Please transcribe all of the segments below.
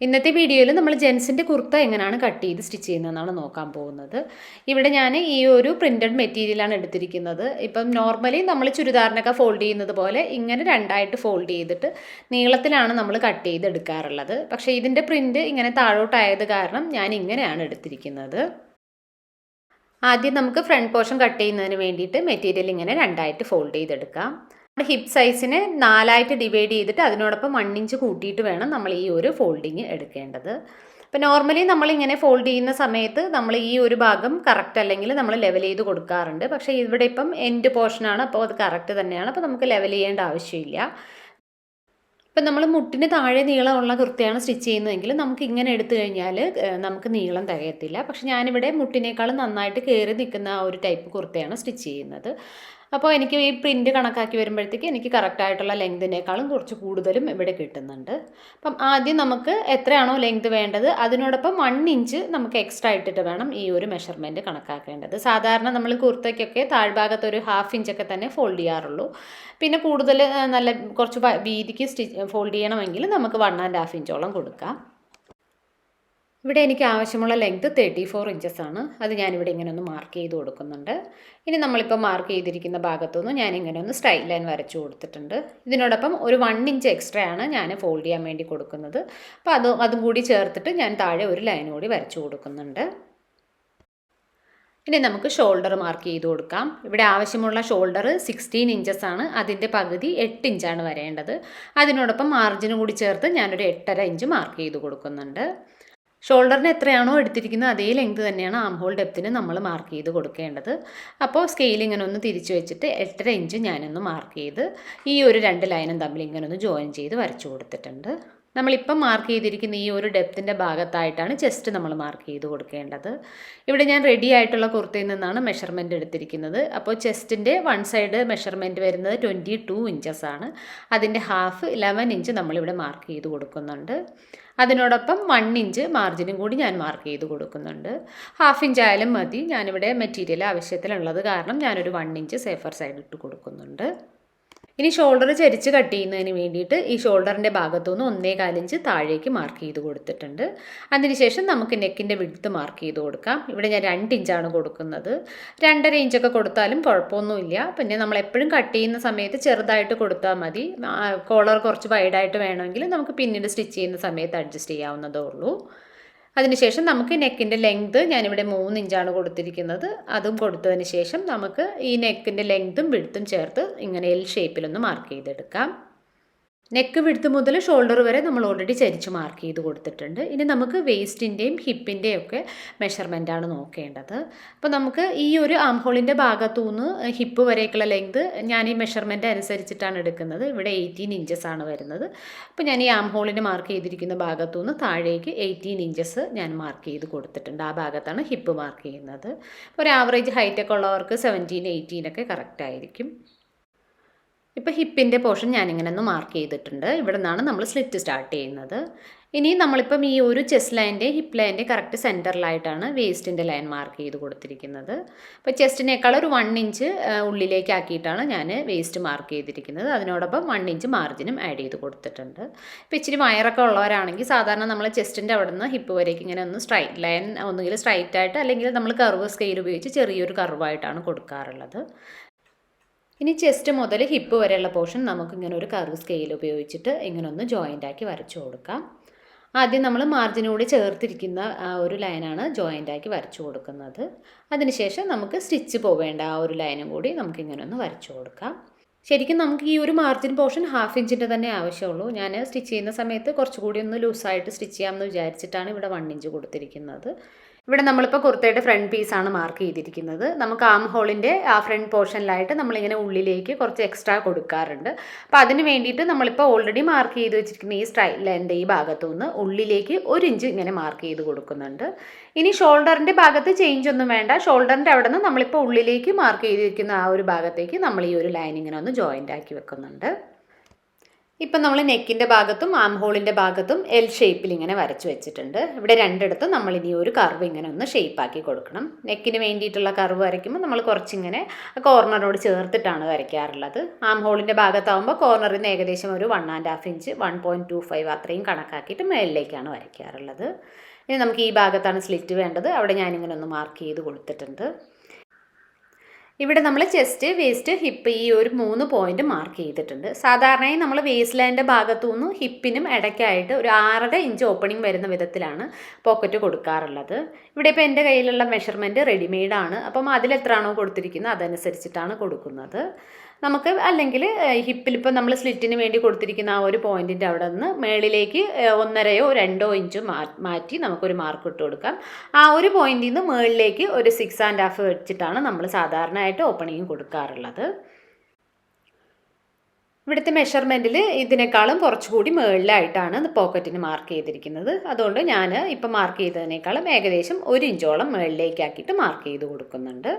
ഇന്നത്തെ വീഡിയോയിൽ നമ്മൾ ജെൻസിന്റെ കുർത്ത എങ്ങനെയാണ് കട്ട് ചെയ്ത് സ്റ്റിച്ച് ചെയ്യുന്നതെന്നാണ് നോക്കാൻ പോകുന്നത്. ഇവിടെ ഞാൻ ഈ ഒരു പ്രിന്റഡ് മെറ്റീരിയലാണ് എടുത്തിരിക്കുന്നത്. ഇപ്പം നോർമലി നമ്മൾ ചുരിദാറിനൊക്കെ ഫോൾഡ് ചെയ്യുന്നത് പോലെ ഇങ്ങനെ രണ്ടായിട്ട് ഫോൾഡ് ചെയ്തിട്ട് നീളത്തിലാണ് നമ്മൾ കട്ട് ചെയ്ത് എടുക്കാറുള്ളത്. പക്ഷേ ഇതിന്റെ പ്രിന്റ് ഇങ്ങനെ താഴോട്ടായത് കാരണം ഞാൻ ഇങ്ങനെയാണ് എടുത്തിരിക്കുന്നത്. ആദ്യം നമുക്ക് ഫ്രണ്ട് പോർഷൻ കട്ട് ചെയ്യുന്നതിന് വേണ്ടിയിട്ട് മെറ്റീരിയൽ ഇങ്ങനെ രണ്ടായിട്ട് ഫോൾഡ് ചെയ്തെടുക്കാം. നമ്മുടെ ഹിപ്പ് സൈസിനെ നാലായിട്ട് ഡിവൈഡ് ചെയ്തിട്ട് അതിനോടൊപ്പം ഇഞ്ച് കൂട്ടിയിട്ട് വേണം നമ്മൾ ഈ ഒരു ഫോൾഡിങ് എടുക്കേണ്ടത്. അപ്പോൾ നോർമലി നമ്മളിങ്ങനെ ഫോൾഡ് ചെയ്യുന്ന സമയത്ത് നമ്മൾ ഈ ഒരു ഭാഗം കറക്റ്റ് അല്ലെങ്കിൽ നമ്മൾ ലെവൽ ചെയ്ത് കൊടുക്കാറുണ്ട്. പക്ഷേ ഇവിടെ ഇപ്പം എൻഡ് പോർഷനാണ് അപ്പോൾ അത് കറക്റ്റ് തന്നെയാണ്. അപ്പോൾ നമുക്ക് ലെവൽ ചെയ്യേണ്ട ആവശ്യമില്ല. ഇപ്പം നമ്മൾ മുട്ടിന് താഴെ നീളമുള്ള കുർത്തയാണ് സ്റ്റിച്ച് ചെയ്യുന്നതെങ്കിൽ നമുക്ക് ഇങ്ങനെ എടുത്തു കഴിഞ്ഞാൽ നമുക്ക് നീളം തികയത്തില്ല. പക്ഷെ ഞാനിവിടെ മുട്ടിനേക്കാൾ നന്നായിട്ട് കയറി നിൽക്കുന്ന ആ ഒരു ടൈപ്പ് കുർത്തയാണ് സ്റ്റിച്ച് ചെയ്യുന്നത്. അപ്പോൾ എനിക്ക് ഈ പ്രിന്റ് കണക്കാക്കി വരുമ്പോഴത്തേക്ക് എനിക്ക് കറക്റ്റായിട്ടുള്ള ലെങ്തിനേക്കാളും കുറച്ച് കൂടുതലും ഇവിടെ കിട്ടുന്നുണ്ട്. അപ്പം ആദ്യം നമുക്ക് എത്രയാണോ ലെങ്ത് വേണ്ടത് അതിനോടൊപ്പം വൺ ഇഞ്ച് നമുക്ക് എക്സ്ട്രാ ഇട്ടിട്ട് വേണം ഈ ഒരു മെഷർമെന്റ് കണക്കാക്കേണ്ടത്. സാധാരണ നമ്മൾ കുർത്തയ്ക്കൊക്കെ താഴ്ഭാഗത്ത് ഒരു ഹാഫ് ഇഞ്ചൊക്കെ തന്നെ ഫോൾഡ് ചെയ്യാറുള്ളൂ. പിന്നെ കൂടുതൽ നല്ല കുറച്ച് വീതിക്ക് സ്റ്റിച്ച് ഫോൾഡ് ചെയ്യണമെങ്കിൽ നമുക്ക് വൺ ആൻഡ് ഹാഫ് ഇഞ്ചോളം കൊടുക്കാം. ഇവിടെ എനിക്ക് ആവശ്യമുള്ള ലെങ്ത് തേർട്ടി ഫോർ ഇഞ്ചസ് ആണ്. അത് ഞാനിവിടെ ഇങ്ങനെ ഒന്ന് മാർക്ക് ചെയ്ത് കൊടുക്കുന്നുണ്ട്. ഇനി നമ്മളിപ്പോൾ മാർക്ക് ചെയ്തിരിക്കുന്ന ഭാഗത്തുനിന്ന് ഞാൻ ഇങ്ങനെ ഒന്ന് സ്ട്രൈറ്റ് ലൈൻ വരച്ചു കൊടുത്തിട്ടുണ്ട്. ഇതിനോടൊപ്പം ഒരു വൺ ഇഞ്ച് എക്സ്ട്രാ ആണ് ഞാൻ ഫോൾഡ് ചെയ്യാൻ വേണ്ടി കൊടുക്കുന്നത്. അപ്പോൾ അത് അതും കൂടി ചേർത്തിട്ട് ഞാൻ താഴെ ഒരു ലൈൻ കൂടി വരച്ചു കൊടുക്കുന്നുണ്ട്. ഇനി നമുക്ക് ഷോൾഡർ മാർക്ക് ചെയ്ത് കൊടുക്കാം. ഇവിടെ ആവശ്യമുള്ള ഷോൾഡർ സിക്സ്റ്റീൻ ഇഞ്ചസ് ആണ്. അതിന്റെ പകുതി എട്ട് ഇഞ്ചാണ് വരേണ്ടത്. അതിനോടൊപ്പം മാർജിനും കൂടി ചേർത്ത് ഞാനൊരു എട്ടര ഇഞ്ച് മാർക്ക് ചെയ്ത് കൊടുക്കുന്നുണ്ട്. ഷോൾഡറിന് എത്രയാണോ എടുത്തിരിക്കുന്നത് അതേ ലെങ്ത് തന്നെയാണ് ആം ഹോൾ ഡെപ്തിന് നമ്മൾ മാർക്ക് ചെയ്ത് കൊടുക്കേണ്ടത്. അപ്പോൾ സ്കെയിൽ ഇങ്ങനെ ഒന്ന് തിരിച്ചു വെച്ചിട്ട് എട്ടര ഇഞ്ച് ഞാനൊന്ന് മാർക്ക് ചെയ്ത് ഈ ഒരു രണ്ട് ലൈനും തമ്മിൽ ഇങ്ങനെ ഒന്ന് ജോയിൻ ചെയ്ത് വരച്ചു കൊടുത്തിട്ടുണ്ട്. നമ്മളിപ്പം മാർക്ക് ചെയ്തിരിക്കുന്ന ഈ ഒരു ഡെപ്തിന്റെ ഭാഗത്തായിട്ടാണ് ചെസ്റ്റ് നമ്മൾ മാർക്ക് ചെയ്ത് കൊടുക്കേണ്ടത്. ഇവിടെ ഞാൻ റെഡി ആയിട്ടുള്ള കുർത്തയിൽ നിന്നാണ് മെഷർമെന്റ് എടുത്തിരിക്കുന്നത്. അപ്പോൾ ചെസ്റ്റിന്റെ വൺ സൈഡ് മെഷർമെന്റ് വരുന്നത് ട്വന്റി ടു ഇഞ്ചസ് ആണ്. അതിന്റെ ഹാഫ് ഇലവൻ ഇഞ്ച് നമ്മളിവിടെ മാർക്ക് ചെയ്ത് കൊടുക്കുന്നുണ്ട്. അതിനോടൊപ്പം വൺ ഇഞ്ച് മാർജിനും കൂടി ഞാൻ മാർക്ക് ചെയ്ത് കൊടുക്കുന്നുണ്ട്. ഹാഫ് ഇഞ്ച് ആയാലും മതി. ഞാനിവിടെ മെറ്റീരിയൽ ആവശ്യത്തിലുള്ളത് കാരണം ഞാനൊരു വൺ ഇഞ്ച് സേഫർ സൈഡ് ഇട്ട് കൊടുക്കുന്നുണ്ട്. ഇനി ഷോൾഡർ ചരിച്ച് കട്ട് ചെയ്യുന്നതിന് വേണ്ടിയിട്ട് ഈ ഷോൾഡറിന്റെ ഭാഗത്തുനിന്ന് ഒന്നേ കാലിഞ്ച് താഴേക്ക് മാർക്ക് ചെയ്ത് കൊടുത്തിട്ടുണ്ട്. അതിനുശേഷം നമുക്ക് നെക്കിന്റെ വിടുത്ത് മാർക്ക് ചെയ്ത് കൊടുക്കാം. ഇവിടെ ഞാൻ രണ്ട് ഇഞ്ചാണ് കൊടുക്കുന്നത്. രണ്ടര ഇഞ്ചൊക്കെ കൊടുത്താലും കുഴപ്പമൊന്നുമില്ല. പിന്നെ നമ്മൾ എപ്പോഴും കട്ട് ചെയ്യുന്ന സമയത്ത് ചെറുതായിട്ട് കൊടുത്താൽ മതി. കോളർ കുറച്ച് വൈഡായിട്ട് വേണമെങ്കിൽ നമുക്ക് പിന്നീട് സ്റ്റിച്ച് ചെയ്യുന്ന സമയത്ത് അഡ്ജസ്റ്റ് ചെയ്യാവുന്നതേ ഉള്ളൂ. അതിനുശേഷം നമുക്ക് നെക്കിന്റെ ലെങ്ത് ഞാനിവിടെ മൂന്ന് ഇഞ്ചാണ് കൊടുത്തിരിക്കുന്നത്. അതും കൊടുത്തതിന് ശേഷം നമുക്ക് ഈ നെക്കിന്റെ ലെങ്തും വിടുത്തും ചേർത്ത് ഇങ്ങനെ എൽ ഷേപ്പിലൊന്ന് മാർക്ക് ചെയ്തെടുക്കാം. നെക്ക് വിടുത്ത് മുതൽ ഷോൾഡർ വരെ നമ്മൾ ഓൾറെഡി ചരിച്ച് മാർക്ക് ചെയ്ത് കൊടുത്തിട്ടുണ്ട്. ഇനി നമുക്ക് വേസ്റ്റിന്റെയും ഹിപ്പിന്റെയും ഒക്കെ മെഷർമെന്റാണ് നോക്കേണ്ടത്. അപ്പോൾ നമുക്ക് ഈ ഒരു ആം ഹോളിന്റെ ഭാഗത്തുനിന്ന് ഹിപ്പ് വരേക്കുള്ള ലെങ്ത് ഞാൻ ഈ മെഷർമെന്റ് അനുസരിച്ചിട്ടാണ് എടുക്കുന്നത്. ഇവിടെ എയ്റ്റീൻ ഇഞ്ചസ് ആണ് വരുന്നത്. അപ്പോൾ ഞാൻ ഈ ആം ഹോളിന് മാർക്ക് ചെയ്തിരിക്കുന്ന ഭാഗത്തുനിന്ന് താഴേക്ക് എയ്റ്റീൻ ഇഞ്ചസ് ഞാൻ മാർക്ക് ചെയ്ത് കൊടുത്തിട്ടുണ്ട്. ആ ഭാഗത്താണ് ഹിപ്പ് മാർക്ക് ചെയ്യുന്നത്. ഒരു ആവറേജ് ഹൈറ്റൊക്കെ ഉള്ളവർക്ക് സെവന്റീൻ എയ്റ്റീനൊക്കെ കറക്റ്റ് ആയിരിക്കും. ഇപ്പോൾ ഹിപ്പിന്റെ പോർഷൻ ഞാനിങ്ങനെ ഒന്ന് മാർക്ക് ചെയ്തിട്ടുണ്ട്. ഇവിടെ നിന്നാണ് നമ്മൾ സ്ലിറ്റ് സ്റ്റാർട്ട് ചെയ്യുന്നത്. ഇനി നമ്മളിപ്പം ഈ ഒരു ചെസ്റ്റ് ലൈന്റെ ഹിപ്പ് ലൈന്റെ കറക്റ്റ് സെന്ററിലായിട്ടാണ് വേസ്റ്റിന്റെ ലൈൻ മാർക്ക് ചെയ്ത് കൊടുത്തിരിക്കുന്നത്. അപ്പോൾ ചെസ്റ്റിനേക്കാൾ ഒരു വൺ ഇഞ്ച് ഉള്ളിലേക്ക് ആക്കിയിട്ടാണ് ഞാൻ വേസ്റ്റ് മാർക്ക് ചെയ്തിരിക്കുന്നത്. അതിനോടൊപ്പം വൺ ഇഞ്ച് മാർജിനും ആഡ് ചെയ്ത് കൊടുത്തിട്ടുണ്ട്. ഇപ്പോൾ ഇച്ചിരി വയറൊക്കെ ഉള്ളവരാണെങ്കിൽ സാധാരണ നമ്മൾ ചെസ്റ്റിന്റെ അവിടെ നിന്ന് ഹിപ്പ് വരേക്ക് ഇങ്ങനെ ഒന്ന് സ്ട്രൈറ്റ് ലൈൻ ഒന്നുകിൽ സ്ട്രൈറ്റ് ആയിട്ട് അല്ലെങ്കിൽ നമ്മൾ കർവ് സ്കെയിൽ ഉപയോഗിച്ച് ചെറിയൊരു കർവായിട്ടാണ് കൊടുക്കാറുള്ളത്. ഇനി ചെസ്റ്റ് മുതൽ ഹിപ്പ് വരെയുള്ള പോർഷൻ നമുക്ക് ഇങ്ങനെ ഒരു കർവ് സ്കെയിൽ ഉപയോഗിച്ചിട്ട് ഇങ്ങനെ ഒന്ന് ജോയിന്റ് ആക്കി വരച്ചു കൊടുക്കാം. ആദ്യം നമ്മൾ മാർജിനോട് ചേർത്തിരിക്കുന്ന ആ ഒരു ലൈനാണ് ജോയിന്റ് ആക്കി വരച്ചു കൊടുക്കുന്നത്. അതിനുശേഷം നമുക്ക് സ്റ്റിച്ച് പോവേണ്ട ആ ഒരു ലൈനും കൂടി നമുക്കിങ്ങനെ ഒന്ന് വരച്ചു കൊടുക്കാം. ശരിക്കും നമുക്ക് ഈ ഒരു മാർജിൻ പോർഷൻ ഹാഫ് ഇഞ്ചിന്റെ തന്നെ ആവശ്യമുള്ളൂ. ഞാൻ സ്റ്റിച്ച് ചെയ്യുന്ന സമയത്ത് കുറച്ചുകൂടി ഒന്ന് ലൂസായിട്ട് സ്റ്റിച്ച് ചെയ്യാമെന്ന് വിചാരിച്ചിട്ടാണ് ഇവിടെ വൺ ഇഞ്ച് കൊടുത്തിരിക്കുന്നത്. ഇവിടെ നമ്മളിപ്പോൾ കുർത്തയുടെ ഫ്രണ്ട് പീസാണ് മാർക്ക് ചെയ്തിരിക്കുന്നത്. നമുക്ക് ആം ഹോളിന്റെ ആ ഫ്രണ്ട് പോർഷനിലായിട്ട് നമ്മളിങ്ങനെ ഉള്ളിലേക്ക് കുറച്ച് എക്സ്ട്രാ കൊടുക്കാറുണ്ട്. അപ്പോൾ അതിന് വേണ്ടിയിട്ട് നമ്മളിപ്പോൾ ഓൾറെഡി മാർക്ക് ചെയ്ത് വെച്ചിരിക്കുന്ന ഈ സ്ട്രൈലിന്റെ ഈ ഭാഗത്തു നിന്ന് ഉള്ളിലേക്ക് ഒരു ഇഞ്ച് ഇങ്ങനെ മാർക്ക് ചെയ്ത് കൊടുക്കുന്നുണ്ട്. ഇനി ഷോൾഡറിന്റെ ഭാഗത്ത് ചേഞ്ച് ഒന്നും വേണ്ട. ഷോൾഡറിന്റെ അവിടെ നിന്ന് നമ്മളിപ്പോൾ ഉള്ളിലേക്ക് മാർക്ക് ചെയ്തിരിക്കുന്ന ആ ഒരു ഭാഗത്തേക്ക് നമ്മൾ ഈ ഒരു ലൈൻ ഇങ്ങനെ ഒന്ന് ജോയിന്റ് ആക്കി വെക്കുന്നുണ്ട്. ഇപ്പം നമ്മൾ നെക്കിന്റെ ഭാഗത്തും ആം ഹോളിന്റെ ഭാഗത്തും എൽ ഷേപ്പിൽ ഇങ്ങനെ വരച്ച് വെച്ചിട്ടുണ്ട്. ഇവിടെ രണ്ടിടത്തും നമ്മൾ ഇനി ഒരു കർവ് ഇങ്ങനെ ഒന്ന് ഷേപ്പാക്കി കൊടുക്കണം. നെക്കിന് വേണ്ടിയിട്ടുള്ള കർവ് വരയ്ക്കുമ്പോൾ നമ്മൾ കുറച്ചിങ്ങനെ കോർണറോട് ചേർത്തിട്ടാണ് വരയ്ക്കാറുള്ളത്. ആം ഹോളിന്റെ ഭാഗത്താവുമ്പോൾ കോർണറിൽ നിന്ന് ഏകദേശം ഒരു one and half inch one point two five അത്രയും കണക്കാക്കിയിട്ട് മേളിലേക്കാണ് വരയ്ക്കാറുള്ളത്. ഇനി നമുക്ക് ഈ ഭാഗത്താണ് സ്ലിറ്റ് വേണ്ടത്. അവിടെ ഞാനിങ്ങനെ ഒന്ന് മാർക്ക് ചെയ്ത് കൊടുത്തിട്ടുണ്ട്. ഇവിടെ നമ്മൾ ചെസ്റ്റ് വേസ്റ്റ് ഹിപ്പ് ഈ ഒരു മൂന്ന് പോയിന്റ് മാർക്ക് ചെയ്തിട്ടുണ്ട്. സാധാരണയായി നമ്മൾ വേസ്റ്റ് ലൈന്റെ ഭാഗത്തു നിന്നും ഹിപ്പിനും ഇടയ്ക്കായിട്ട് ഒരു ആറര ഇഞ്ച് ഓപ്പണിംഗ് വരുന്ന വിധത്തിലാണ് പോക്കറ്റ് കൊടുക്കാറുള്ളത്. ഇവിടെ ഇപ്പോൾ എന്റെ കയ്യിലുള്ള മെഷർമെന്റ് റെഡിമെയ്ഡാണ് അപ്പം അതിലെത്രയാണോ കൊടുത്തിരിക്കുന്നത് അതനുസരിച്ചിട്ടാണ് കൊടുക്കുന്നത്. നമുക്ക് അല്ലെങ്കിൽ ഹിപ്പിൽ ഇപ്പോൾ നമ്മൾ സ്ലിറ്റിന് വേണ്ടി കൊടുത്തിരിക്കുന്ന ആ ഒരു പോയിന്റിന്റെ അവിടെ നിന്ന് മേളിലേക്ക് ഒന്നരയോ രണ്ടോ ഇഞ്ചോ മാറ്റി നമുക്കൊരു മാർക്ക് ഇട്ട് കൊടുക്കാം. ആ ഒരു പോയിന്റിൽ നിന്ന് മേളിലേക്ക് ഒരു സിക്സ് ആൻഡ് ഹാഫ് വെച്ചിട്ടാണ് നമ്മൾ സാധാരണയായിട്ട് ഓപ്പണിങ് കൊടുക്കാറുള്ളത്. ഇവിടുത്തെ മെഷർമെന്റിൽ ഇതിനേക്കാളും കുറച്ചുകൂടി മുകളിലായിട്ടാണ് പോക്കറ്റിന് മാർക്ക് ചെയ്തിരിക്കുന്നത്. അതുകൊണ്ട് ഞാൻ ഇപ്പം മാർക്ക് ചെയ്തതിനേക്കാളും ഏകദേശം ഒരു ഇഞ്ചോളം മുകളിലേക്കാക്കിയിട്ട് മാർക്ക് ചെയ്ത് കൊടുക്കുന്നുണ്ട്.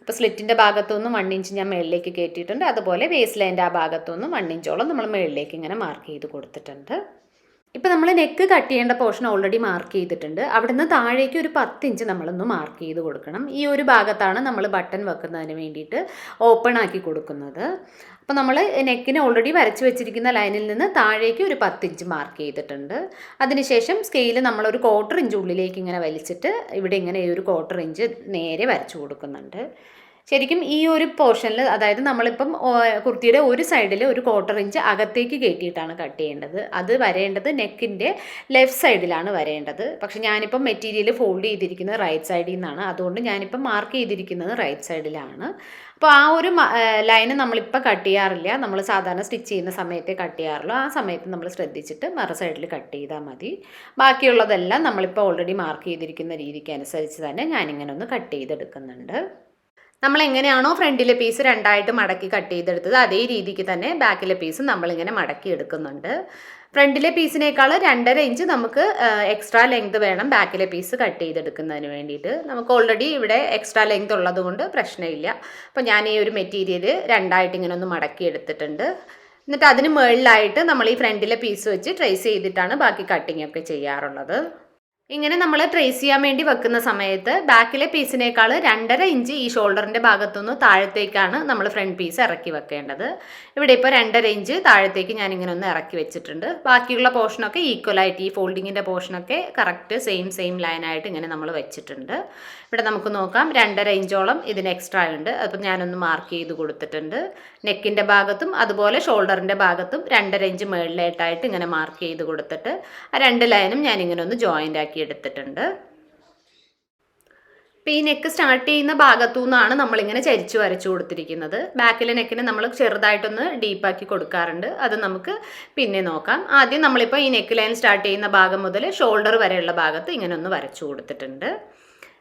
അപ്പോൾ സ്ലിറ്റിന്റെ ഭാഗത്തുനിന്നും വൺ ഇഞ്ച് ഞാൻ മുകളിലേക്ക് കയറ്റിയിട്ടുണ്ട് അതുപോലെ വേസ്റ്റ് ലൈന്റെ ആ ഭാഗത്തുനിന്നും വൺ ഇഞ്ചോളം നമ്മൾ മുകളിലേക്ക് ഇങ്ങനെ മാർക്ക് ചെയ്ത് കൊടുത്തിട്ടുണ്ട്. ഇപ്പോൾ നമ്മൾ നെക്ക് കട്ട് ചെയ്യേണ്ട പോർഷൻ ഓൾറെഡി മാർക്ക് ചെയ്തിട്ടുണ്ട്. അവിടുന്ന് താഴേക്ക് ഒരു പത്ത് ഇഞ്ച് നമ്മളൊന്ന് മാർക്ക് ചെയ്ത് കൊടുക്കണം. ഈ ഒരു ഭാഗത്താണ് നമ്മൾ ബട്ടൺ വെക്കുന്നതിന് വേണ്ടിയിട്ട് ഓപ്പൺ ആക്കി കൊടുക്കുന്നത്. അപ്പോൾ നമ്മൾ നെക്കിന് ഓൾറെഡി വരച്ച് വെച്ചിരിക്കുന്ന ലൈനിൽ നിന്ന് താഴേക്ക് ഒരു പത്തിഞ്ച് മാർക്ക് ചെയ്തിട്ടുണ്ട്. അതിനുശേഷം സ്കെയിൽ നമ്മളൊരു ക്വാർട്ടർ ഇഞ്ച് ഉള്ളിലേക്ക് ഇങ്ങനെ വലിച്ചിട്ട് ഇവിടെ ഇങ്ങനെ ഒരു ക്വാർട്ടർ ഇഞ്ച് നേരെ വരച്ചു കൊടുക്കുന്നുണ്ട്. ശരിക്കും ഈ ഒരു പോർഷനിൽ അതായത് നമ്മളിപ്പം കുർത്തിയുടെ ഒരു സൈഡിൽ ഒരു ക്വാർട്ടർ ഇഞ്ച് അകത്തേക്ക് കയറ്റിയിട്ടാണ് കട്ട് ചെയ്യേണ്ടത്. അത് വരേണ്ടത് നെക്കിന്റെ ലെഫ്റ്റ് സൈഡിലാണ് വരേണ്ടത്. പക്ഷെ ഞാനിപ്പം മെറ്റീരിയൽ ഫോൾഡ് ചെയ്തിരിക്കുന്നത് റൈറ്റ് സൈഡിൽ നിന്നാണ്. അതുകൊണ്ട് ഞാനിപ്പം മാർക്ക് ചെയ്തിരിക്കുന്നത് റൈറ്റ് സൈഡിലാണ് അപ്പോൾ ആ ഒരു ലൈന് നമ്മളിപ്പോൾ കട്ട് ചെയ്യാറില്ല. നമ്മൾ സാധാരണ സ്റ്റിച്ച് ചെയ്യുന്ന സമയത്തെ കട്ട് ചെയ്യാറുള്ളൂ. ആ സമയത്ത് നമ്മൾ ശ്രദ്ധിച്ചിട്ട് മറ സൈഡിൽ കട്ട് ചെയ്താൽ മതി. ബാക്കിയുള്ളതെല്ലാം നമ്മളിപ്പോൾ ഓൾറെഡി മാർക്ക് ചെയ്തിരിക്കുന്ന രീതിക്ക് അനുസരിച്ച് തന്നെ ഞാനിങ്ങനെ ഒന്ന് കട്ട് ചെയ്തെടുക്കുന്നുണ്ട്. നമ്മൾ എങ്ങനെയാണോ ഫ്രണ്ടിലെ പീസ് രണ്ടായിട്ട് മടക്കി കട്ട് ചെയ്തെടുത്തത് അതേ രീതിക്ക് തന്നെ ബാക്കിലെ പീസും നമ്മളിങ്ങനെ മടക്കി എടുക്കുന്നുണ്ട്. ഫ്രണ്ടിലെ പീസിനേക്കാൾ രണ്ടര ഇഞ്ച് നമുക്ക് എക്സ്ട്രാ ലെങ്ത് വേണം ബാക്കിലെ പീസ് കട്ട് ചെയ്തെടുക്കുന്നതിന് വേണ്ടിയിട്ട്. നമുക്ക് ഓൾറെഡി ഇവിടെ എക്സ്ട്രാ ലെങ്ത് ഉള്ളതുകൊണ്ട് പ്രശ്നമില്ല. അപ്പോൾ ഞാൻ ഈ ഒരു മെറ്റീരിയൽ രണ്ടായിട്ട് ഇങ്ങനെ ഒന്ന് മടക്കി എടുത്തിട്ടുണ്ട്. എന്നിട്ട് അതിന് മുകളിലായിട്ട് നമ്മൾ ഈ ഫ്രണ്ടിലെ പീസ് വെച്ച് ട്രേസ് ചെയ്തിട്ടാണ് ബാക്കി കട്ടിങ് ഒക്കെ ചെയ്യാറുള്ളത്. ഇങ്ങനെ നമ്മൾ ട്രേസ് ചെയ്യാൻ വേണ്ടി വെക്കുന്ന സമയത്ത് ബാക്കിലെ പീസിനേക്കാൾ രണ്ടര ഇഞ്ച് ഈ ഷോൾഡറിന്റെ ഭാഗത്തുനിന്ന് താഴത്തേക്കാണ് നമ്മൾ ഫ്രണ്ട് പീസ് ഇറക്കി വെക്കേണ്ടത്. ഇവിടെ ഇപ്പോൾ രണ്ടര ഇഞ്ച് താഴത്തേക്ക് ഞാൻ ഇങ്ങനെ ഒന്ന് ഇറക്കി വെച്ചിട്ടുണ്ട്. ബാക്കിയുള്ള പോർഷനൊക്കെ ഈക്വലായിട്ട് ഈ ഫോൾഡിങ്ങിന്റെ പോർഷനൊക്കെ കറക്റ്റ് സെയിം സെയിം ലൈനായിട്ട് ഇങ്ങനെ നമ്മൾ വെച്ചിട്ടുണ്ട്. ഇവിടെ നമുക്ക് നോക്കാം രണ്ടര ഇഞ്ചോളം ഇതിന് എക്സ്ട്രാ ഉണ്ട്. അപ്പം ഞാനൊന്ന് മാർക്ക് ചെയ്ത് കൊടുത്തിട്ടുണ്ട്. നെക്കിന്റെ ഭാഗത്തും അതുപോലെ ഷോൾഡറിന്റെ ഭാഗത്തും രണ്ടര ഇഞ്ച് മേളിലായിട്ടായിട്ട് ഇങ്ങനെ മാർക്ക് ചെയ്ത് കൊടുത്തിട്ട് ആ രണ്ട് ലൈനും ഞാനിങ്ങനെ ഒന്ന് ജോയിന്റ് ആക്കി എടുത്തിട്ടുണ്ട്. അപ്പോൾ ഈ നെക്ക് സ്റ്റാർട്ട് ചെയ്യുന്ന ഭാഗത്തു നിന്നാണ് നമ്മളിങ്ങനെ ചരിച്ചു വരച്ചു കൊടുത്തിരിക്കുന്നത്. ബാക്കിലെ നെക്കിന് നമ്മൾ ചെറുതായിട്ടൊന്ന് ഡീപ്പാക്കി കൊടുക്കാറുണ്ട്. അത് നമുക്ക് പിന്നെ നോക്കാം. ആദ്യം നമ്മളിപ്പോൾ ഈ നെക്ക് ലൈൻ സ്റ്റാർട്ട് ചെയ്യുന്ന ഭാഗം മുതൽ ഷോൾഡർ വരെയുള്ള ഭാഗത്ത് ഇങ്ങനെ ഒന്ന് വരച്ചു കൊടുത്തിട്ടുണ്ട്.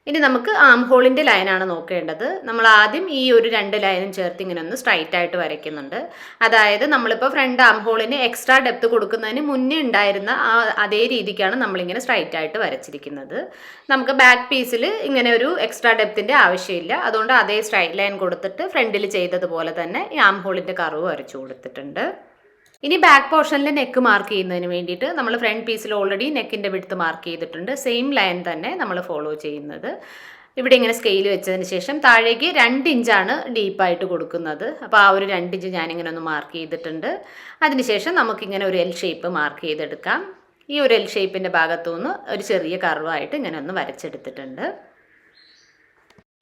ഇനി നമുക്ക് ആം ഹോളിന്റെ ലൈനാണ് നോക്കേണ്ടത്. നമ്മൾ ആദ്യം ഈ ഒരു രണ്ട് ലൈനും ചേർത്ത് ഇങ്ങനെ ഒന്ന് സ്ട്രൈറ്റ് ആയിട്ട് വരയ്ക്കുന്നുണ്ട്. അതായത് നമ്മളിപ്പോൾ ഫ്രണ്ട് ആം ഹോളിന് എക്സ്ട്രാ ഡെപ്ത് കൊടുക്കുന്നതിന് മുന്നേ ഉണ്ടായിരുന്ന ആ അതേ രീതിക്കാണ് നമ്മളിങ്ങനെ സ്ട്രൈറ്റ് ആയിട്ട് വരച്ചിരിക്കുന്നത്. നമുക്ക് ബാക്ക് പീസിൽ ഇങ്ങനെ ഒരു എക്സ്ട്രാ ഡെപ്തിന്റെ ആവശ്യമില്ല. അതുകൊണ്ട് അതേ സ്ട്രൈറ്റ് ലൈൻ കൊടുത്തിട്ട് ഫ്രണ്ടിൽ ചെയ്തതുപോലെ തന്നെ ഈ ആം ഹോളിന്റെ കറവ് വരച്ചു കൊടുത്തിട്ടുണ്ട്. ഇനി ബാക്ക് പോർഷനിൽ നെക്ക് മാർക്ക് ചെയ്യുന്നതിന് വേണ്ടിയിട്ട് നമ്മൾ ഫ്രണ്ട് പീസിൽ ഓൾറെഡി നെക്കിന്റെ വിടുത്ത് മാർക്ക് ചെയ്തിട്ടുണ്ട്. സെയിം ലൈൻ തന്നെ നമ്മൾ ഫോളോ ചെയ്യുന്നത്. ഇവിടെ ഇങ്ങനെ സ്കെയിൽ വെച്ചതിന് ശേഷം താഴേക്ക് രണ്ട് ഇഞ്ചാണ് ഡീപ്പായിട്ട് കൊടുക്കുന്നത്. അപ്പോൾ ആ ഒരു രണ്ട് ഇഞ്ച് ഞാനിങ്ങനെ ഒന്ന് മാർക്ക് ചെയ്തിട്ടുണ്ട്. അതിനുശേഷം നമുക്കിങ്ങനെ ഒരു എൽ ഷേപ്പ് മാർക്ക് ചെയ്തെടുക്കാം. ഈ ഒരു എൽ ഷേപ്പിന്റെ ഭാഗത്തു നിന്ന് ഒരു ചെറിയ കർവായിട്ട് ഇങ്ങനെ ഒന്ന് വരച്ചെടുത്തിട്ടുണ്ട്.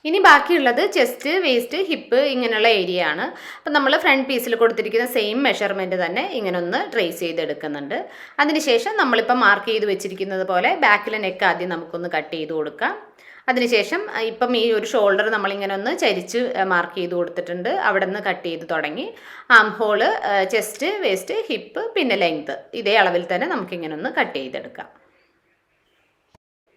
ഇനി ബാക്കിയുള്ളത് ചെസ്റ്റ് വേസ്റ്റ് ഹിപ്പ് ഇങ്ങനെയുള്ള ഏരിയ ആണ്. അപ്പം നമ്മൾ ഫ്രണ്ട് പീസിൽ കൊടുത്തിരിക്കുന്ന സെയിം മെഷർമെന്റ് തന്നെ ഇങ്ങനെ ഒന്ന് ട്രേസ് ചെയ്തെടുക്കുന്നുണ്ട്. അതിനുശേഷം നമ്മളിപ്പോൾ മാർക്ക് ചെയ്ത് വെച്ചിരിക്കുന്നത് പോലെ ബാക്കിലെ നെക്ക് ആദ്യം നമുക്കൊന്ന് കട്ട് ചെയ്ത് കൊടുക്കാം. അതിനുശേഷം ഇപ്പം ഈ ഒരു ഷോൾഡർ നമ്മളിങ്ങനെ ഒന്ന് ചരിച്ച് മാർക്ക് ചെയ്ത് കൊടുത്തിട്ടുണ്ട്. അവിടെ നിന്ന് കട്ട് ചെയ്ത് തുടങ്ങി. Armhole chest waist hip പിന്നെ ലെങ്ത് ഇതേ അളവിൽ തന്നെ നമുക്കിങ്ങനെ ഒന്ന് കട്ട് ചെയ്തെടുക്കാം.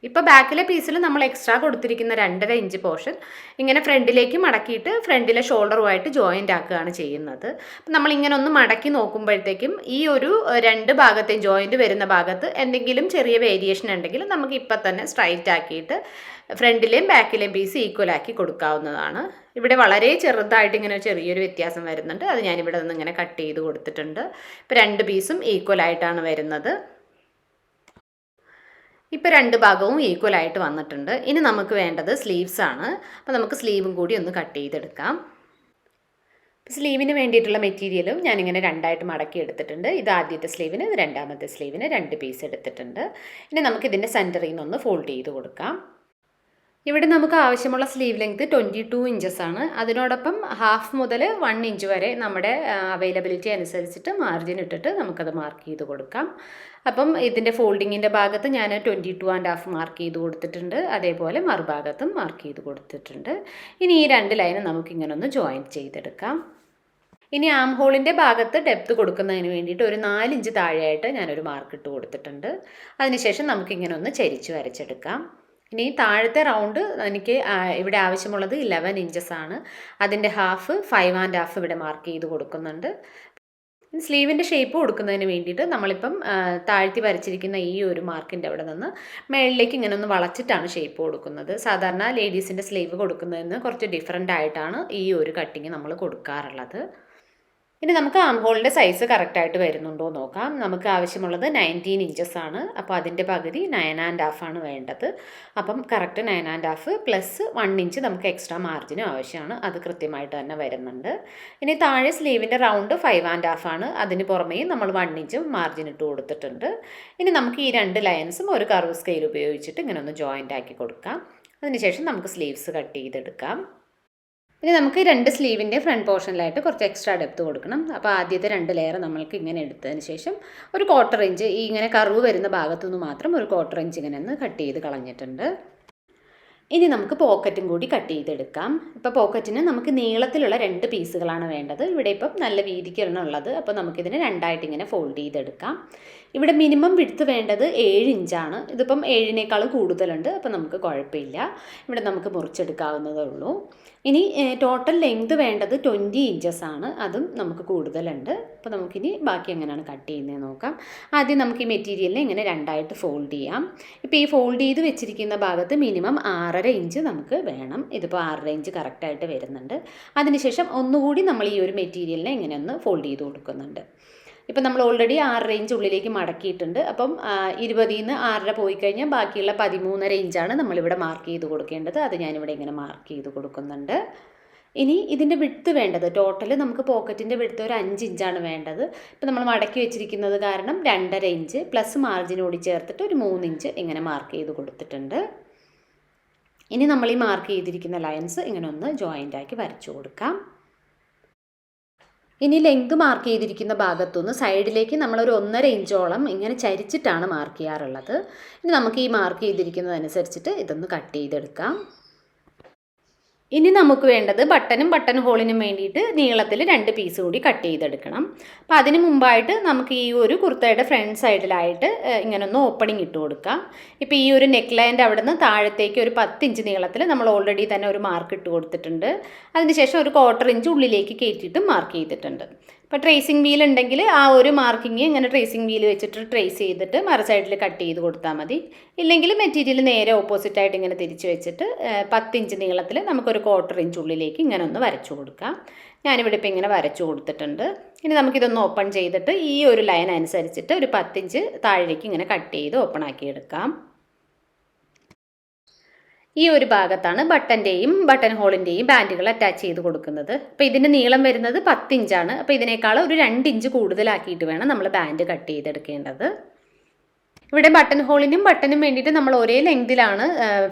ഇപ്പോൾ ബാക്കിലെ പീസിൽ നമ്മൾ എക്സ്ട്രാ കൊടുത്തിരിക്കുന്ന രണ്ടര ഇഞ്ച് പോർഷൻ ഇങ്ങനെ ഫ്രണ്ടിലേക്ക് മടക്കിയിട്ട് ഫ്രണ്ടിലെ ഷോൾഡറുമായിട്ട് ജോയിന്റ് ആക്കുകയാണ് ചെയ്യുന്നത്. അപ്പം നമ്മൾ ഇങ്ങനെ ഒന്ന് മടക്കി നോക്കുമ്പോഴത്തേക്കും ഈ ഒരു രണ്ട് ഭാഗത്തെയും ജോയിന്റ് വരുന്ന ഭാഗത്ത് എന്തെങ്കിലും ചെറിയ വേരിയേഷൻ ഉണ്ടെങ്കിൽ നമുക്ക് ഇപ്പം തന്നെ സ്ട്രൈറ്റ് ആക്കിയിട്ട് ഫ്രണ്ടിലെയും ബാക്കിലെയും പീസ് ഈക്വൽ ആക്കി കൊടുക്കാവുന്നതാണ്. ഇവിടെ വളരെ ചെറുതായിട്ട് ഇങ്ങനെ ചെറിയൊരു വ്യത്യാസം വരുന്നുണ്ട്. അത് ഞാനിവിടെ നിന്ന് ഇങ്ങനെ കട്ട് ചെയ്ത് കൊടുത്തിട്ടുണ്ട്. ഇപ്പോൾ രണ്ട് പീസും ഈക്വൽ ആയിട്ടാണ് വരുന്നത്. ഇപ്പോൾ രണ്ട് ഭാഗവും ഈക്വൽ ആയിട്ട് വന്നിട്ടുണ്ട്. ഇനി നമുക്ക് വേണ്ടത് സ്ലീവ്സ് ആണ്. അപ്പോൾ നമുക്ക് സ്ലീവും കൂടി ഒന്ന് കട്ട് ചെയ്തെടുക്കാം. സ്ലീവിന് വേണ്ടിയിട്ടുള്ള മെറ്റീരിയലും ഞാനിങ്ങനെ രണ്ടായിട്ട് മടക്കി എടുത്തിട്ടുണ്ട്. ഇത് ആദ്യത്തെ സ്ലീവിന് ഇത് രണ്ടാമത്തെ സ്ലീവിന് രണ്ട് പീസ് എടുത്തിട്ടുണ്ട്. ഇനി നമുക്ക് ഇതിന്റെ സെന്ററിൽ നിന്നൊന്ന് ഫോൾഡ് ചെയ്ത് കൊടുക്കാം. ഇവിടെ നമുക്ക് ആവശ്യമുള്ള sleeve length twenty two inches ആണ്. അതിനോടൊപ്പം ഹാഫ് മുതൽ വൺ ഇഞ്ച് വരെ നമ്മുടെ അവൈലബിലിറ്റി അനുസരിച്ചിട്ട് മാർജിൻ ഇട്ടിട്ട് നമുക്കത് മാർക്ക് ചെയ്ത് കൊടുക്കാം. അപ്പം ഇതിന്റെ ഫോൾഡിങ്ങിന്റെ ഭാഗത്ത് ഞാൻ twenty two and half mark ചെയ്ത് കൊടുത്തിട്ടുണ്ട്. അതേപോലെ മറുഭാഗത്തും മാർക്ക് ചെയ്ത് കൊടുത്തിട്ടുണ്ട്. ഇനി ഈ രണ്ട് ലൈനും നമുക്കിങ്ങനെ ഒന്ന് ജോയിൻ ചെയ്തെടുക്കാം. ഇനി ആം ഹോളിന്റെ ഭാഗത്ത് ഡെപ്ത് കൊടുക്കുന്നതിന് വേണ്ടിയിട്ട് ഒരു നാലിഞ്ച് താഴെയായിട്ട് ഞാനൊരു മാർക്ക് ഇട്ട് കൊടുത്തിട്ടുണ്ട്. അതിനുശേഷം നമുക്കിങ്ങനെ ഒന്ന് ചരിച്ച് വരച്ചെടുക്കാം. ഇനി താഴത്തെ റൗണ്ട് എനിക്ക് ഇവിടെ ആവശ്യമുള്ളത് ഇലവൻ ഇഞ്ചസ് ആണ്. അതിന്റെ ഹാഫ് ഫൈവ് ആൻഡ് ഹാഫ് ഇവിടെ മാർക്ക് ചെയ്ത് കൊടുക്കുന്നുണ്ട്. സ്ലീവിന്റെ ഷേപ്പ് കൊടുക്കുന്നതിന് വേണ്ടിയിട്ട് നമ്മളിപ്പം താഴ്ത്തി വരച്ചിരിക്കുന്ന ഈ ഒരു മാർക്കിന്റെ അവിടെ നിന്ന് മേളിലേക്ക് ഇങ്ങനെ ഒന്ന് വളച്ചിട്ടാണ് ഷേപ്പ് കൊടുക്കുന്നത്. സാധാരണ ലേഡീസിന്റെ സ്ലീവ് കൊടുക്കുന്നതിന് കുറച്ച് ഡിഫറെന്റ് ആയിട്ടാണ് ഈ ഒരു കട്ടിങ് നമ്മൾ കൊടുക്കാറുള്ളത്. ഇനി നമുക്ക് ആം ഹോളിന്റെ സൈസ് കറക്റ്റായിട്ട് വരുന്നുണ്ടോ നോക്കാം. നമുക്ക് ആവശ്യമുള്ളത് നയന്റീൻ ഇഞ്ചസ് ആണ്. അപ്പോൾ അതിന്റെ പകുതി നയൻ ആൻഡ് ഹാഫ് ആണ് വേണ്ടത്. അപ്പം correct nine and half plus one inch നമുക്ക് എക്സ്ട്രാ മാർജിനും ആവശ്യമാണ്. അത് കൃത്യമായിട്ട് തന്നെ വരുന്നുണ്ട്. ഇനി താഴെ സ്ലീവിന്റെ റൗണ്ട് ഫൈവ് ആൻഡ് ഹാഫ് ആണ്. അതിന് പുറമേയും നമ്മൾ വൺ ഇഞ്ചും മാർജിൻ ഇട്ട് കൊടുത്തിട്ടുണ്ട്. ഇനി നമുക്ക് ഈ രണ്ട് ലൈൻസും ഒരു കർവ് സ്കെയിൽ ഉപയോഗിച്ചിട്ട് ഇങ്ങനെ ഒന്ന് ജോയിന്റ് ആക്കി കൊടുക്കാം. അതിനുശേഷം നമുക്ക് സ്ലീവ്സ് കട്ട് ചെയ്തെടുക്കാം. ഇനി നമുക്ക് രണ്ട് സ്ലീവിന്റെ ഫ്രണ്ട് പോർഷനിലായിട്ട് കുറച്ച് എക്സ്ട്രാ ഡെപ്ത് കൊടുക്കണം. അപ്പോൾ ആദ്യത്തെ രണ്ട് ലെയർ നമ്മൾക്ക് ഇങ്ങനെ എടുത്തതിന് ശേഷം ഒരു ക്വാർട്ടർ ഇഞ്ച് ഈ ഇങ്ങനെ കറുവ് വരുന്ന ഭാഗത്തു നിന്ന് മാത്രം ഒരു ക്വാർട്ടർ ഇഞ്ച് ഇങ്ങനെ ഒന്ന് കട്ട് ചെയ്ത് കളഞ്ഞിട്ടുണ്ട്. ഇനി നമുക്ക് പോക്കറ്റും കൂടി കട്ട് ചെയ്തെടുക്കാം. ഇപ്പോൾ പോക്കറ്റിന് നമുക്ക് നീളത്തിലുള്ള രണ്ട് പീസുകളാണ് വേണ്ടത്. ഇവിടെ ഇപ്പം നല്ല വീതിക്കാണ് ഉള്ളത്. അപ്പോൾ നമുക്കിതിനെ രണ്ടായിട്ട് ഇങ്ങനെ ഫോൾഡ് ചെയ്തെടുക്കാം. ഇവിടെ മിനിമം വിടുത്ത് വേണ്ടത് ഏഴ് ഇഞ്ചാണ് ഇതിപ്പം ഏഴിനേക്കാൾ കൂടുതലുണ്ട് അപ്പം നമുക്ക് കുഴപ്പമില്ല. ഇവിടെ നമുക്ക് മുറിച്ചെടുക്കാവുന്നതേ ഉള്ളൂ. ഇനി ടോട്ടൽ ലെങ്ത് വേണ്ടത് ട്വന്റി ഇഞ്ചസ് ആണ്. അതും നമുക്ക് കൂടുതലുണ്ട്. അപ്പോൾ നമുക്കിനി ബാക്കി എങ്ങനെയാണ് കട്ട് ചെയ്യുന്നത് നോക്കാം. ആദ്യം നമുക്ക് ഈ മെറ്റീരിയലിനെ ഇങ്ങനെ രണ്ടായിട്ട് ഫോൾഡ് ചെയ്യാം. ഇപ്പോൾ ഈ ഫോൾഡ് ചെയ്ത് വെച്ചിരിക്കുന്ന ഭാഗത്ത് മിനിമം ആറര ഇഞ്ച് നമുക്ക് വേണം. ഇതിപ്പോൾ ആറര ഇഞ്ച് കറക്റ്റായിട്ട് വരുന്നുണ്ട്. അതിനുശേഷം ഒന്നുകൂടി നമ്മൾ ഈ ഒരു മെറ്റീരിയലിനെ ഇങ്ങനെ ഒന്ന് ഫോൾഡ് ചെയ്ത് കൊടുക്കുന്നുണ്ട്. ഇപ്പം നമ്മൾ ഓൾറെഡി ആറര ഇഞ്ച് ഉള്ളിലേക്ക് മടക്കിയിട്ടുണ്ട്. അപ്പം ഇരുപതിൽ നിന്ന് ആറര പോയി കഴിഞ്ഞാൽ ബാക്കിയുള്ള പതിമൂന്നര ഇഞ്ചാണ് നമ്മളിവിടെ മാർക്ക് ചെയ്ത് കൊടുക്കേണ്ടത്. അത് ഞാനിവിടെ ഇങ്ങനെ മാർക്ക് ചെയ്ത് കൊടുക്കുന്നുണ്ട്. ഇനി ഇതിന്റെ വിടുത്ത് വേണ്ടത്. ടോട്ടൽ നമുക്ക് പോക്കറ്റിന്റെ വിടുത്ത് ഒരു അഞ്ച് ഇഞ്ചാണ് വേണ്ടത്. ഇപ്പം നമ്മൾ മടക്കി വെച്ചിരിക്കുന്നത് കാരണം രണ്ടര ഇഞ്ച് പ്ലസ് മാർജിനോട് ചേർത്തിട്ട് ഒരു മൂന്ന് ഇഞ്ച് ഇങ്ങനെ മാർക്ക് ചെയ്ത് കൊടുത്തിട്ടുണ്ട്. ഇനി നമ്മൾ ഈ മാർക്ക് ചെയ്തിരിക്കുന്ന ലൈൻസ് ഇങ്ങനെ ഒന്ന് ജോയിന്റ് ആക്കി വരച്ചു കൊടുക്കാം. ഇനി ലെങ്ത് മാർക്ക് ചെയ്തിരിക്കുന്ന ഭാഗത്തുനിന്ന് സൈഡിലേക്ക് നമ്മളൊരു ഒന്നര ഇഞ്ചോളം ഇങ്ങനെ ചരിച്ചിട്ടാണ് മാർക്ക് ചെയ്യാറുള്ളത്. ഇനി നമുക്ക് ഈ മാർക്ക് ചെയ്തിരിക്കുന്നതനുസരിച്ചിട്ട് ഇതൊന്ന് കട്ട് ചെയ്തെടുക്കാം. ഇനി നമുക്ക് വേണ്ടത് ബട്ടനും ബട്ടൺ ഹോളിനും വേണ്ടിയിട്ട് നീളത്തിൽ രണ്ട് പീസ് കൂടി കട്ട് ചെയ്തെടുക്കണം. അപ്പോൾ അതിന് മുമ്പായിട്ട് നമുക്ക് ഈ ഒരു കുർത്തയുടെ ഫ്രണ്ട് സൈഡിലായിട്ട് ഇങ്ങനെ ഒന്ന് ഓപ്പണിംഗ് ഇട്ട് കൊടുക്കാം. ഇപ്പോൾ ഈ ഒരു നെക്ക് ലൈന്റെ അവിടെ നിന്ന് താഴത്തേക്ക് ഒരു പത്ത് ഇഞ്ച് നീളത്തിൽ നമ്മൾ ഓൾറെഡി തന്നെ ഒരു മാർക്ക് ഇട്ട് കൊടുത്തിട്ടുണ്ട്. അതിനുശേഷം ഒരു ക്വാർട്ടർ ഇഞ്ച് ഉള്ളിലേക്ക് കയറ്റിയിട്ട് മാർക്ക് ചെയ്തിട്ടുണ്ട്. ഇപ്പോൾ ട്രേസിംഗ് വീൽ ഉണ്ടെങ്കിൽ ആ ഒരു മാർക്കിങ് ഇങ്ങനെ ട്രേസിങ് വീൽ വെച്ചിട്ട് ട്രേസ് ചെയ്തിട്ട് മറ സൈഡിൽ കട്ട് ചെയ്ത് കൊടുത്താൽ മതി. ഇല്ലെങ്കിൽ മെറ്റീരിയൽ നേരെ ഓപ്പോസിറ്റ് ആയിട്ട് ഇങ്ങനെ തിരിച്ച് വെച്ചിട്ട് പത്തിഞ്ച് നീളത്തിൽ നമുക്കൊരു ക്വാർട്ടർ ഇഞ്ച് ഉള്ളിലേക്ക് ഇങ്ങനെ ഒന്ന് വരച്ചു കൊടുക്കാം. ഞാനിവിടെ ഇപ്പോൾ ഇങ്ങനെ വരച്ചു കൊടുത്തിട്ടുണ്ട്. ഇനി നമുക്കിതൊന്ന് ഓപ്പൺ ചെയ്തിട്ട് ഈ ഒരു ലൈൻ അനുസരിച്ചിട്ട് ഒരു പത്തിഞ്ച് താഴേക്ക് ഇങ്ങനെ കട്ട് ചെയ്ത് ഓപ്പൺ ആക്കി എടുക്കാം. ഈ ഒരു ഭാഗത്താണ് ബട്ടന്റെയും ബട്ടൺ ഹോളിന്റെയും ബാൻഡുകൾ അറ്റാച്ച് ചെയ്ത് കൊടുക്കുന്നത്. അപ്പോൾ ഇതിന്റെ നീളം വരുന്നത് പത്ത് ഇഞ്ചാണ് അപ്പോൾ ഇതിനേക്കാൾ ഒരു രണ്ട് ഇഞ്ച് കൂടുതലാക്കിയിട്ട് വേണം നമ്മൾ ബാൻഡ് കട്ട് ചെയ്തെടുക്കേണ്ടത്. ഇവിടെ ബട്ടൺ ഹോളിനും ബട്ടനും വേണ്ടിയിട്ട് നമ്മൾ ഒരേ ലെങ്തിലാണ്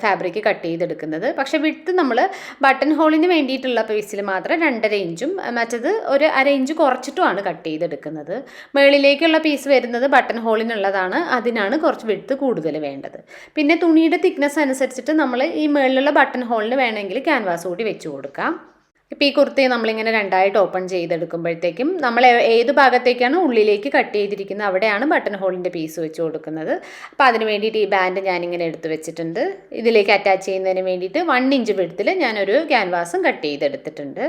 ഫാബ്രിക് കട്ട് ചെയ്തെടുക്കുന്നത്. പക്ഷേ വിട്ട് നമ്മൾ ബട്ടൺ ഹോളിന് വേണ്ടിയിട്ടുള്ള പീസിൽ മാത്രം രണ്ടര ഇഞ്ചും മറ്റത് ഒരു അര ഇഞ്ച് കുറച്ചിട്ടുമാണ് കട്ട് ചെയ്തെടുക്കുന്നത്. മുകളിലേക്കുള്ള പീസ് വരുന്നത് ബട്ടൺ ഹോളിനുള്ളതാണ് അതിനാണ് കുറച്ച് വിട്ട് കൂടുതൽ വേണ്ടത്. പിന്നെ തുണിയുടെ തിക്നെസ് അനുസരിച്ചിട്ട് നമ്മൾ ഈ മുകളിലുള്ള ബട്ടൺ ഹോളിന് വേണമെങ്കിൽ ക്യാൻവാസ് കൂടി വെച്ച് കൊടുക്കാം. ഇപ്പോൾ ഈ കുർത്തി നമ്മളിങ്ങനെ രണ്ടായിട്ട് ഓപ്പൺ ചെയ്തെടുക്കുമ്പോഴത്തേക്കും നമ്മൾ ഏത് ഭാഗത്തേക്കാണ് ഉള്ളിലേക്ക് കട്ട് ചെയ്തിരിക്കുന്നത്? അവിടെയാണ് ബട്ടൺ ഹോളിന്റെ പീസ് വെച്ച് കൊടുക്കുന്നത്. അപ്പോൾ അതിന് വേണ്ടിയിട്ട് ഈ ബാൻഡ് ഞാനിങ്ങനെ എടുത്ത് വെച്ചിട്ടുണ്ട്. ഇതിലേക്ക് അറ്റാച്ച് ചെയ്യുന്നതിന് വേണ്ടിയിട്ട് വൺ ഇഞ്ച് വിടുത്തിൽ ഞാനൊരു ക്യാൻവാസും കട്ട് ചെയ്തെടുത്തിട്ടുണ്ട്.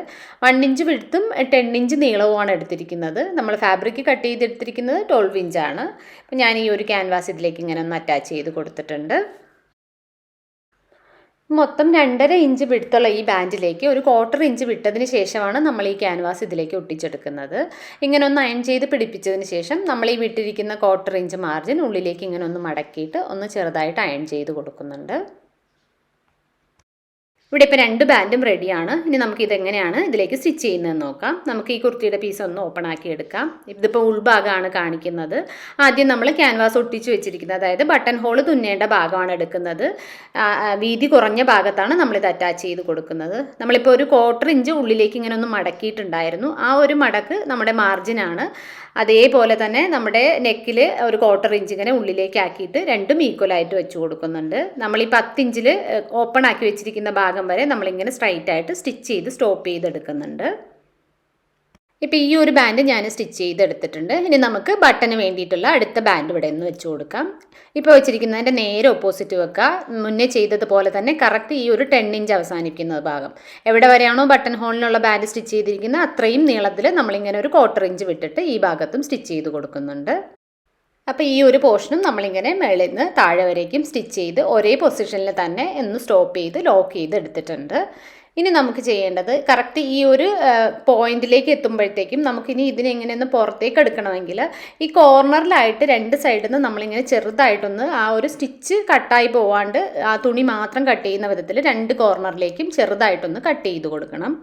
വൺ ഇഞ്ച് വിടുത്തും ടെൻ ഇഞ്ച് നീളവുമാണ് എടുത്തിരിക്കുന്നത്. നമ്മൾ ഫാബ്രിക് കട്ട് ചെയ്തെടുത്തിരിക്കുന്നത് ട്വൽവ് ഇഞ്ചാണ് അപ്പോൾ ഞാൻ ഈ ഒരു ക്യാൻവാസ് ഇതിലേക്ക് ഇങ്ങനെ ഒന്ന് അറ്റാച്ച് ചെയ്ത് കൊടുത്തിട്ടുണ്ട്. മൊത്തം രണ്ടര ഇഞ്ച് വിടുത്തുള്ള ഈ ബാൻഡിലേക്ക് ഒരു ക്വാർട്ടർ ഇഞ്ച് വിട്ടതിന് ശേഷമാണ് നമ്മൾ ഈ ക്യാൻവാസ് ഇതിലേക്ക് ഒട്ടിച്ചെടുക്കുന്നത്. ഇങ്ങനെ ഒന്ന് അയൺ ചെയ്ത് പിടിപ്പിച്ചതിന് ശേഷം നമ്മൾ ഈ വിട്ടിരിക്കുന്ന ക്വാർട്ടർ ഇഞ്ച് മാർജിൻ ഉള്ളിലേക്ക് ഇങ്ങനെ ഒന്ന് മടക്കിയിട്ട് ഒന്ന് ചെറുതായിട്ട് അയൺ ചെയ്ത് കൊടുക്കുന്നുണ്ട്. ഇവിടെ ഇപ്പോൾ രണ്ട് ബാൻഡും റെഡിയാണ്. ഇനി നമുക്ക് ഇതെങ്ങനെയാണ് ഇതിലേക്ക് സ്റ്റിച്ച് ചെയ്യുന്നത് നോക്കാം. നമുക്ക് ഈ കുർത്തിയുടെ പീസ് ഒന്ന് ഓപ്പൺ ആക്കി എടുക്കാം. ഇതിപ്പോൾ ഉൾഭാഗമാണ് കാണിക്കുന്നത്. ആദ്യം നമ്മൾ ക്യാൻവാസ് ഒട്ടിച്ച് വെച്ചിരിക്കുന്നത്. അതായത് ബട്ടൺ ഹോൾ തുന്നേണ്ട ഭാഗമാണ് എടുക്കുന്നത്. വീതി കുറഞ്ഞ ഭാഗത്താണ് നമ്മളിത് അറ്റാച്ച് ചെയ്ത് കൊടുക്കുന്നത്. നമ്മളിപ്പോൾ ഒരു ക്വാർട്ടർ ഇഞ്ച് ഉള്ളിലേക്ക് ഇങ്ങനെ ഒന്ന് മടക്കിയിട്ടുണ്ടായിരുന്നു. ആ ഒരു മടക്ക് നമ്മുടെ മാർജിനാണ് അതേപോലെ തന്നെ നമ്മുടെ നെക്കിൽ ഒരു ക്വാർട്ടർ ഇഞ്ച് ഇങ്ങനെ ഉള്ളിലേക്ക് ആക്കിയിട്ട് രണ്ടും ഈക്വലായിട്ട് വെച്ച് കൊടുക്കുന്നുണ്ട്. നമ്മൾ ഈ പത്ത് ഇഞ്ചിൽ ഓപ്പൺ ആക്കി വെച്ചിരിക്കുന്ന ഭാഗം വരെ നമ്മളിങ്ങനെ സ്ട്രൈറ്റ് ആയിട്ട് സ്റ്റിച്ച് ചെയ്ത് സ്റ്റോപ്പ് ചെയ്തെടുക്കുന്നുണ്ട്. ഇപ്പോൾ ഈ ഒരു ബാൻഡ് ഞാൻ സ്റ്റിച്ച് ചെയ്തെടുത്തിട്ടുണ്ട്. ഇനി നമുക്ക് ബട്ടന് വേണ്ടിയിട്ടുള്ള അടുത്ത ബാൻഡ് ഇവിടെ നിന്ന് വെച്ച് കൊടുക്കാം. ഇപ്പോൾ വെച്ചിരിക്കുന്നതിന്റെ നേരെ ഓപ്പോസിറ്റ് വെക്കുക മുന്നേ ചെയ്തതുപോലെ തന്നെ കറക്റ്റ് ഈ ഒരു ടെൻ ഇഞ്ച് അവസാനിക്കുന്ന ഭാഗം. എവിടെ വരെയാണോ ബട്ടൺ ഹോളിനുള്ള ബാൻഡ് സ്റ്റിച്ച് ചെയ്തിരിക്കുന്നത് അത്രയും നീളത്തിൽ നമ്മളിങ്ങനെ ഒരു ക്വാർട്ടർ ഇഞ്ച് വിട്ടിട്ട് ഈ ഭാഗത്തും സ്റ്റിച്ച് ചെയ്ത് കൊടുക്കുന്നുണ്ട്. അപ്പോൾ ഈ ഒരു പോർഷനും നമ്മളിങ്ങനെ മേളിൽ നിന്ന് താഴെ വരേക്കും സ്റ്റിച്ച് ചെയ്ത് ഒരേ പൊസിഷനിൽ തന്നെ ഒന്ന് സ്റ്റോപ്പ് ചെയ്ത് ലോക്ക് ചെയ്ത് എടുത്തിട്ടുണ്ട്. ഇനി നമുക്ക് ചെയ്യേണ്ടത് കറക്റ്റ് ഈ ഒരു പോയിന്റിലേക്ക് എത്തുമ്പോഴത്തേക്കും നമുക്കിനി ഇതിനെ ഒന്ന് പുറത്തേക്ക് എടുക്കണമെങ്കിൽ ഈ കോർണറിലായിട്ട് രണ്ട് സൈഡിൽ നിന്ന് നമ്മളിങ്ങനെ ചെറുതായിട്ടൊന്ന് ആ ഒരു സ്റ്റിച്ച് കട്ടായി പോവാണ്ട് ആ തുണി മാത്രം കട്ട് ചെയ്യുന്ന വിധത്തിൽ രണ്ട് കോർണറിലേക്കും ചെറുതായിട്ടൊന്ന് കട്ട് ചെയ്ത് കൊടുക്കണം.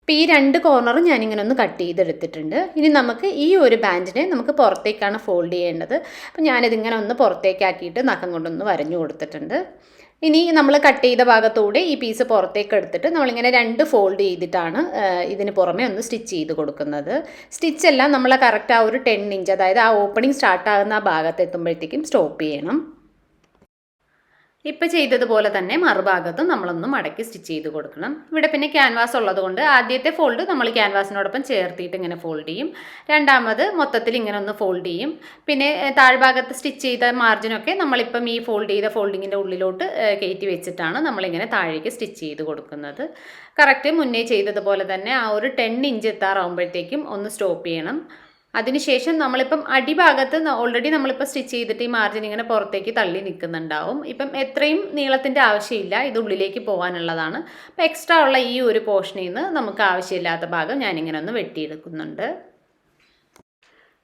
അപ്പോൾ ഈ രണ്ട് കോർണറും ഞാനിങ്ങനെ ഒന്ന് കട്ട് ചെയ്തെടുത്തിട്ടുണ്ട്. ഇനി നമുക്ക് ഈ ഒരു ബാൻഡിനെ നമുക്ക് പുറത്തേക്കാണ് ഫോൾഡ് ചെയ്യേണ്ടത്. അപ്പോൾ ഞാനിതിങ്ങനെ ഒന്ന് പുറത്തേക്കാക്കിയിട്ട് നഖം കൊണ്ടൊന്ന് വരഞ്ഞു കൊടുത്തിട്ടുണ്ട്. ഇനി നമ്മൾ കട്ട് ചെയ്ത ഭാഗത്തൂടെ ഈ പീസ് പുറത്തേക്ക് എടുത്തിട്ട് നമ്മളിങ്ങനെ രണ്ട് ഫോൾഡ് ചെയ്തിട്ടാണ് ഇതിന് പുറമെ ഒന്ന് സ്റ്റിച്ച് ചെയ്ത് കൊടുക്കുന്നത്. സ്റ്റിച്ചെല്ലാം നമ്മൾ കറക്റ്റ് ആ ഒരു ടെൻ ഇഞ്ച് അതായത് ആ ഓപ്പണിംഗ് സ്റ്റാർട്ട് ആകുന്ന ആ ഭാഗത്ത് എത്തുമ്പോഴത്തേക്കും സ്റ്റോപ്പ് ചെയ്യണം. ഇപ്പോൾ ചെയ്തതുപോലെ തന്നെ മറുഭാഗത്തും നമ്മളൊന്ന് മടക്കി സ്റ്റിച്ച് ചെയ്ത് കൊടുക്കണം. ഇവിടെ പിന്നെ ക്യാൻവാസ് ഉള്ളതുകൊണ്ട് ആദ്യത്തെ ഫോൾഡ് നമ്മൾ ക്യാൻവാസിനോടൊപ്പം ചേർത്തിയിട്ട് ഇങ്ങനെ ഫോൾഡ് ചെയ്യും. രണ്ടാമത് മൊത്തത്തിൽ ഇങ്ങനെ ഒന്ന് ഫോൾഡ് ചെയ്യും. പിന്നെ താഴ്ഭാഗത്ത് സ്റ്റിച്ച് ചെയ്ത മാർജിനൊക്കെ നമ്മളിപ്പം ഈ ഫോൾഡ് ചെയ്ത ഫോൾഡിങ്ങിന്റെ ഉള്ളിലോട്ട് കയറ്റി വെച്ചിട്ടാണ് നമ്മളിങ്ങനെ താഴേക്ക് സ്റ്റിച്ച് ചെയ്ത് കൊടുക്കുന്നത്. കറക്റ്റ് മുന്നേ ചെയ്തതുപോലെ തന്നെ ആ ഒരു ടെൻ ഇഞ്ച് എത്താറാകുമ്പോഴത്തേക്കും ഒന്ന് സ്റ്റോപ്പ് ചെയ്യണം. അതിനുശേഷം നമ്മളിപ്പം അടിഭാഗത്ത് ഓൾറെഡി നമ്മളിപ്പോൾ സ്റ്റിച്ച് ചെയ്തിട്ട് ഈ മാർജിൻ ഇങ്ങനെ പുറത്തേക്ക് തള്ളി നിൽക്കുന്നുണ്ടാവും. ഇപ്പം എത്രയും നീളത്തിന്റെ ആവശ്യമില്ല ഇത് ഉള്ളിലേക്ക് പോകാനുള്ളതാണ്. അപ്പം എക്സ്ട്രാ ഉള്ള ഈ ഒരു പോർഷനിൽ നിന്ന് നമുക്ക് ആവശ്യമില്ലാത്ത ഭാഗം ഞാനിങ്ങനെ ഒന്ന് വെട്ടിയെടുക്കുന്നുണ്ട്.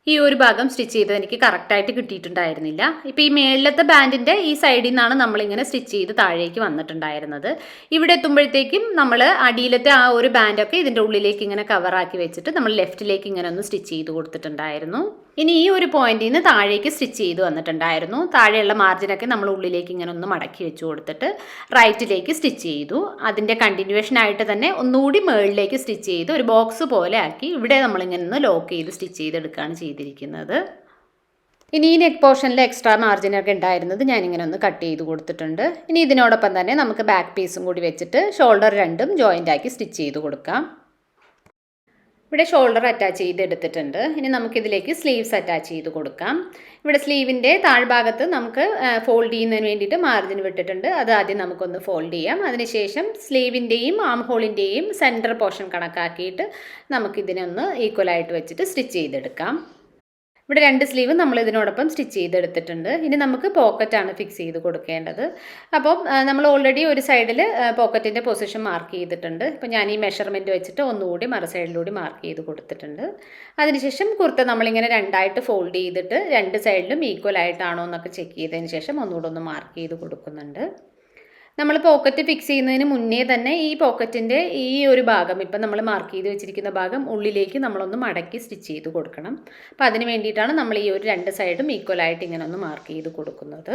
ഈ ഒരു ഭാഗം സ്റ്റിച്ച് ചെയ്തത് എനിക്ക് കറക്റ്റായിട്ട് കിട്ടിയിട്ടുണ്ടായിരുന്നില്ല. ഇപ്പോൾ ഈ മേളിലത്തെ ബാൻഡിന്റെ ഈ സൈഡിൽ നിന്നാണ് നമ്മളിങ്ങനെ സ്റ്റിച്ച് ചെയ്ത് താഴേക്ക് വന്നിട്ടുണ്ടായിരുന്നത്. ഇവിടെ എത്തുമ്പോഴത്തേക്കും നമ്മൾ അടിയിലത്തെ ആ ഒരു ബാൻഡൊക്കെ ഇതിന്റെ ഉള്ളിലേക്ക് ഇങ്ങനെ കവറാക്കി വെച്ചിട്ട് നമ്മൾ ലെഫ്റ്റിലേക്ക് ഇങ്ങനെ ഒന്ന് സ്റ്റിച്ച് ചെയ്ത് കൊടുത്തിട്ടുണ്ടായിരുന്നു. ഇനി ഈ ഒരു പോയിന്റിൽ നിന്ന് താഴേക്ക് സ്റ്റിച്ച് ചെയ്ത് വന്നിട്ടുണ്ടായിരുന്നു. താഴെയുള്ള മാർജിനൊക്കെ നമ്മൾ ഉള്ളിലേക്ക് ഇങ്ങനെ ഒന്ന് മടക്കി വെച്ച് കൊടുത്തിട്ട് റൈറ്റിലേക്ക് സ്റ്റിച്ച് ചെയ്തു. അതിന്റെ കണ്ടിന്യൂവേഷൻ ആയിട്ട് തന്നെ ഒന്നുകൂടി മേളിലേക്ക് സ്റ്റിച്ച് ചെയ്ത് ഒരു ബോക്സ് പോലെ ആക്കി ഇവിടെ നമ്മളിങ്ങനെ ഒന്ന് ലോക്ക് ചെയ്ത് സ്റ്റിച്ച് ചെയ്തെടുക്കുകയാണ് ചെയ്തിരിക്കുന്നത്. ഇനി ഈ നെക്ക് പോർഷനിൽ എക്സ്ട്രാ മാർജിനൊക്കെ ഉണ്ടായിരുന്നത് ഞാനിങ്ങനെ ഒന്ന് കട്ട് ചെയ്ത് കൊടുത്തിട്ടുണ്ട്. ഇനി ഇതിനോടൊപ്പം തന്നെ നമുക്ക് ബാക്ക് പീസും കൂടി വെച്ചിട്ട് ഷോൾഡർ രണ്ടും ജോയിന്റ് ആക്കി സ്റ്റിച്ച് ചെയ്ത് കൊടുക്കാം. ഇവിടെ ഷോൾഡർ അറ്റാച്ച് ചെയ്ത് എടുത്തിട്ടുണ്ട്. ഇനി നമുക്കിതിലേക്ക് സ്ലീവ്സ് അറ്റാച്ച് ചെയ്ത് കൊടുക്കാം. ഇവിടെ സ്ലീവിന്റെ താഴ്ഭാഗത്ത് നമുക്ക് ഫോൾഡ് ചെയ്യുന്നതിന് വേണ്ടിയിട്ട് മാർജിൻ വിട്ടിട്ടുണ്ട്. അത് ആദ്യം നമുക്കൊന്ന് ഫോൾഡ് ചെയ്യാം. അതിനുശേഷം സ്ലീവിന്റെയും ആം ഹോളിന്റെയും സെന്റർ പോർഷൻ കണക്കാക്കിയിട്ട് നമുക്കിതിനൊന്ന് ഈക്വലായിട്ട് വെച്ചിട്ട് സ്റ്റിച്ച് ചെയ്തെടുക്കാം. ഇവിടെ രണ്ട് സ്ലീവ് നമ്മൾ ഇതിനോടൊപ്പം സ്റ്റിച്ച് ചെയ്തെടുത്തിട്ടുണ്ട്. ഇനി നമുക്ക് പോക്കറ്റാണ് ഫിക്സ് ചെയ്ത് കൊടുക്കേണ്ടത്. അപ്പം നമ്മൾ ഓൾറെഡി ഒരു സൈഡിൽ പോക്കറ്റിന്റെ പൊസിഷൻ മാർക്ക് ചെയ്തിട്ടുണ്ട്. ഇപ്പം ഞാൻ ഈ മെഷർമെന്റ് വെച്ചിട്ട് ഒന്നുകൂടി മറ സൈഡിലൂടി മാർക്ക് ചെയ്ത് കൊടുത്തിട്ടുണ്ട്. അതിനുശേഷം കുർത്ത നമ്മളിങ്ങനെ രണ്ടായിട്ട് ഫോൾഡ് ചെയ്തിട്ട് രണ്ട് സൈഡിലും ഈക്വൽ ആയിട്ടാണോ എന്നൊക്കെ ചെക്ക് ചെയ്തതിന് ശേഷം ഒന്നുകൂടെ ഒന്ന് മാർക്ക് ചെയ്ത് കൊടുക്കുന്നുണ്ട്. നമ്മൾ പോക്കറ്റ് ഫിക്സ് ചെയ്യുന്നതിന് മുന്നേ തന്നെ ഈ പോക്കറ്റിന്റെ ഈ ഒരു ഭാഗം ഇപ്പം നമ്മൾ മാർക്ക് ചെയ്ത് വെച്ചിരിക്കുന്ന ഭാഗം ഉള്ളിലേക്ക് നമ്മളൊന്ന് മടക്കി സ്റ്റിച്ച് ചെയ്ത് കൊടുക്കണം. അപ്പോൾ അതിന് വേണ്ടിയിട്ടാണ് നമ്മൾ ഈ ഒരു രണ്ട് സൈഡും ഈക്വലായിട്ട് ഇങ്ങനെ ഒന്ന് മാർക്ക് ചെയ്ത് കൊടുക്കുന്നത്.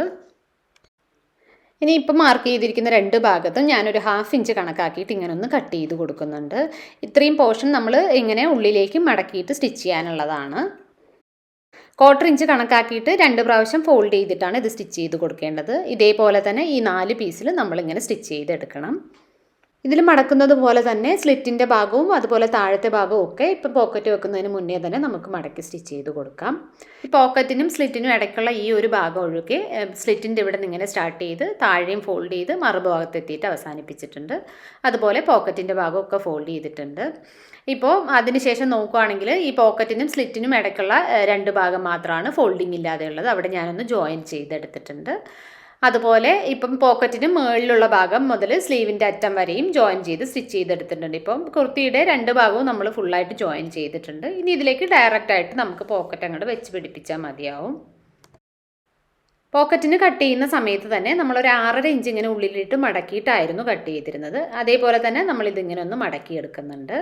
ഇനി ഇപ്പം മാർക്ക് ചെയ്തിരിക്കുന്ന രണ്ട് ഭാഗത്തും ഞാനൊരു ഹാഫ് ഇഞ്ച് കണക്കാക്കിയിട്ട് ഇങ്ങനെ ഒന്ന് കട്ട് ചെയ്ത് കൊടുക്കുന്നുണ്ട്. ഇത്രയും പോർഷൻ നമ്മൾ ഇങ്ങനെ ഉള്ളിലേക്ക് മടക്കിയിട്ട് സ്റ്റിച്ച് ചെയ്യാനുള്ളതാണ്. ക്വാർട്ടർ ഇഞ്ച് കണക്കാക്കിയിട്ട് രണ്ട് പ്രാവശ്യം ഫോൾഡ് ചെയ്തിട്ടാണ് ഇത് സ്റ്റിച്ച് ചെയ്ത് കൊടുക്കേണ്ടത്. ഇതേപോലെ തന്നെ ഈ നാല് പീസിൽ നമ്മളിങ്ങനെ സ്റ്റിച്ച് ചെയ്തെടുക്കണം. ഇതിൽ മടക്കുന്നത് പോലെ തന്നെ സ്ലിറ്റിന്റെ ഭാഗവും അതുപോലെ താഴത്തെ ഭാഗവും ഒക്കെ ഇപ്പം പോക്കറ്റ് വെക്കുന്നതിന് മുന്നേ തന്നെ നമുക്ക് മടക്കി സ്റ്റിച്ച് ചെയ്ത് കൊടുക്കാം. ഈ പോക്കറ്റിനും സ്ലിറ്റിനും ഇടയ്ക്കുള്ള ഈ ഒരു ഭാഗം ഒഴുകി സ്ലിറ്റിന്റെ ഇവിടെ നിന്ന് ഇങ്ങനെ സ്റ്റാർട്ട് ചെയ്ത് താഴെയും ഫോൾഡ് ചെയ്ത് മറുഭാഗത്തെത്തിയിട്ട് അവസാനിപ്പിച്ചിട്ടുണ്ട്. അതുപോലെ പോക്കറ്റിന്റെ ഭാഗമൊക്കെ ഫോൾഡ് ചെയ്തിട്ടുണ്ട്. ഇപ്പോൾ അതിനുശേഷം നോക്കുകയാണെങ്കിൽ ഈ പോക്കറ്റിനും സ്ലിറ്റിനും ഇടയ്ക്കുള്ള രണ്ട് ഭാഗം മാത്രമാണ് ഫോൾഡിങ് ഇല്ലാതെയുള്ളത്. അവിടെ ഞാനൊന്ന് ജോയിൻ ചെയ്തെടുത്തിട്ടുണ്ട്. അതുപോലെ ഇപ്പം പോക്കറ്റിന് മുകളിലുള്ള ഭാഗം മുതൽ സ്ലീവിന്റെ അറ്റം വരെയും ജോയിൻ ചെയ്ത് സ്റ്റിച്ച് ചെയ്തെടുത്തിട്ടുണ്ട്. ഇപ്പം കുർത്തിയുടെ രണ്ട് ഭാഗവും നമ്മൾ ഫുള്ളായിട്ട് ജോയിൻ ചെയ്തിട്ടുണ്ട്. ഇനി ഇതിലേക്ക് ഡയറക്റ്റ് ആയിട്ട് നമുക്ക് പോക്കറ്റ് അങ്ങോട്ട് വെച്ച് പിടിപ്പിച്ചാൽ മതിയാവും. പോക്കറ്റിന് കട്ട് ചെയ്യുന്ന സമയത്ത് തന്നെ നമ്മൾ ഒരു ആറര ഇഞ്ച് ഇങ്ങനെ ഉള്ളിലിട്ട് മടക്കിയിട്ടായിരുന്നു കട്ട് ചെയ്തിരുന്നത്. അതേപോലെ തന്നെ നമ്മളിതിങ്ങനെ ഒന്ന് മടക്കിയെടുക്കുന്നുണ്ട്.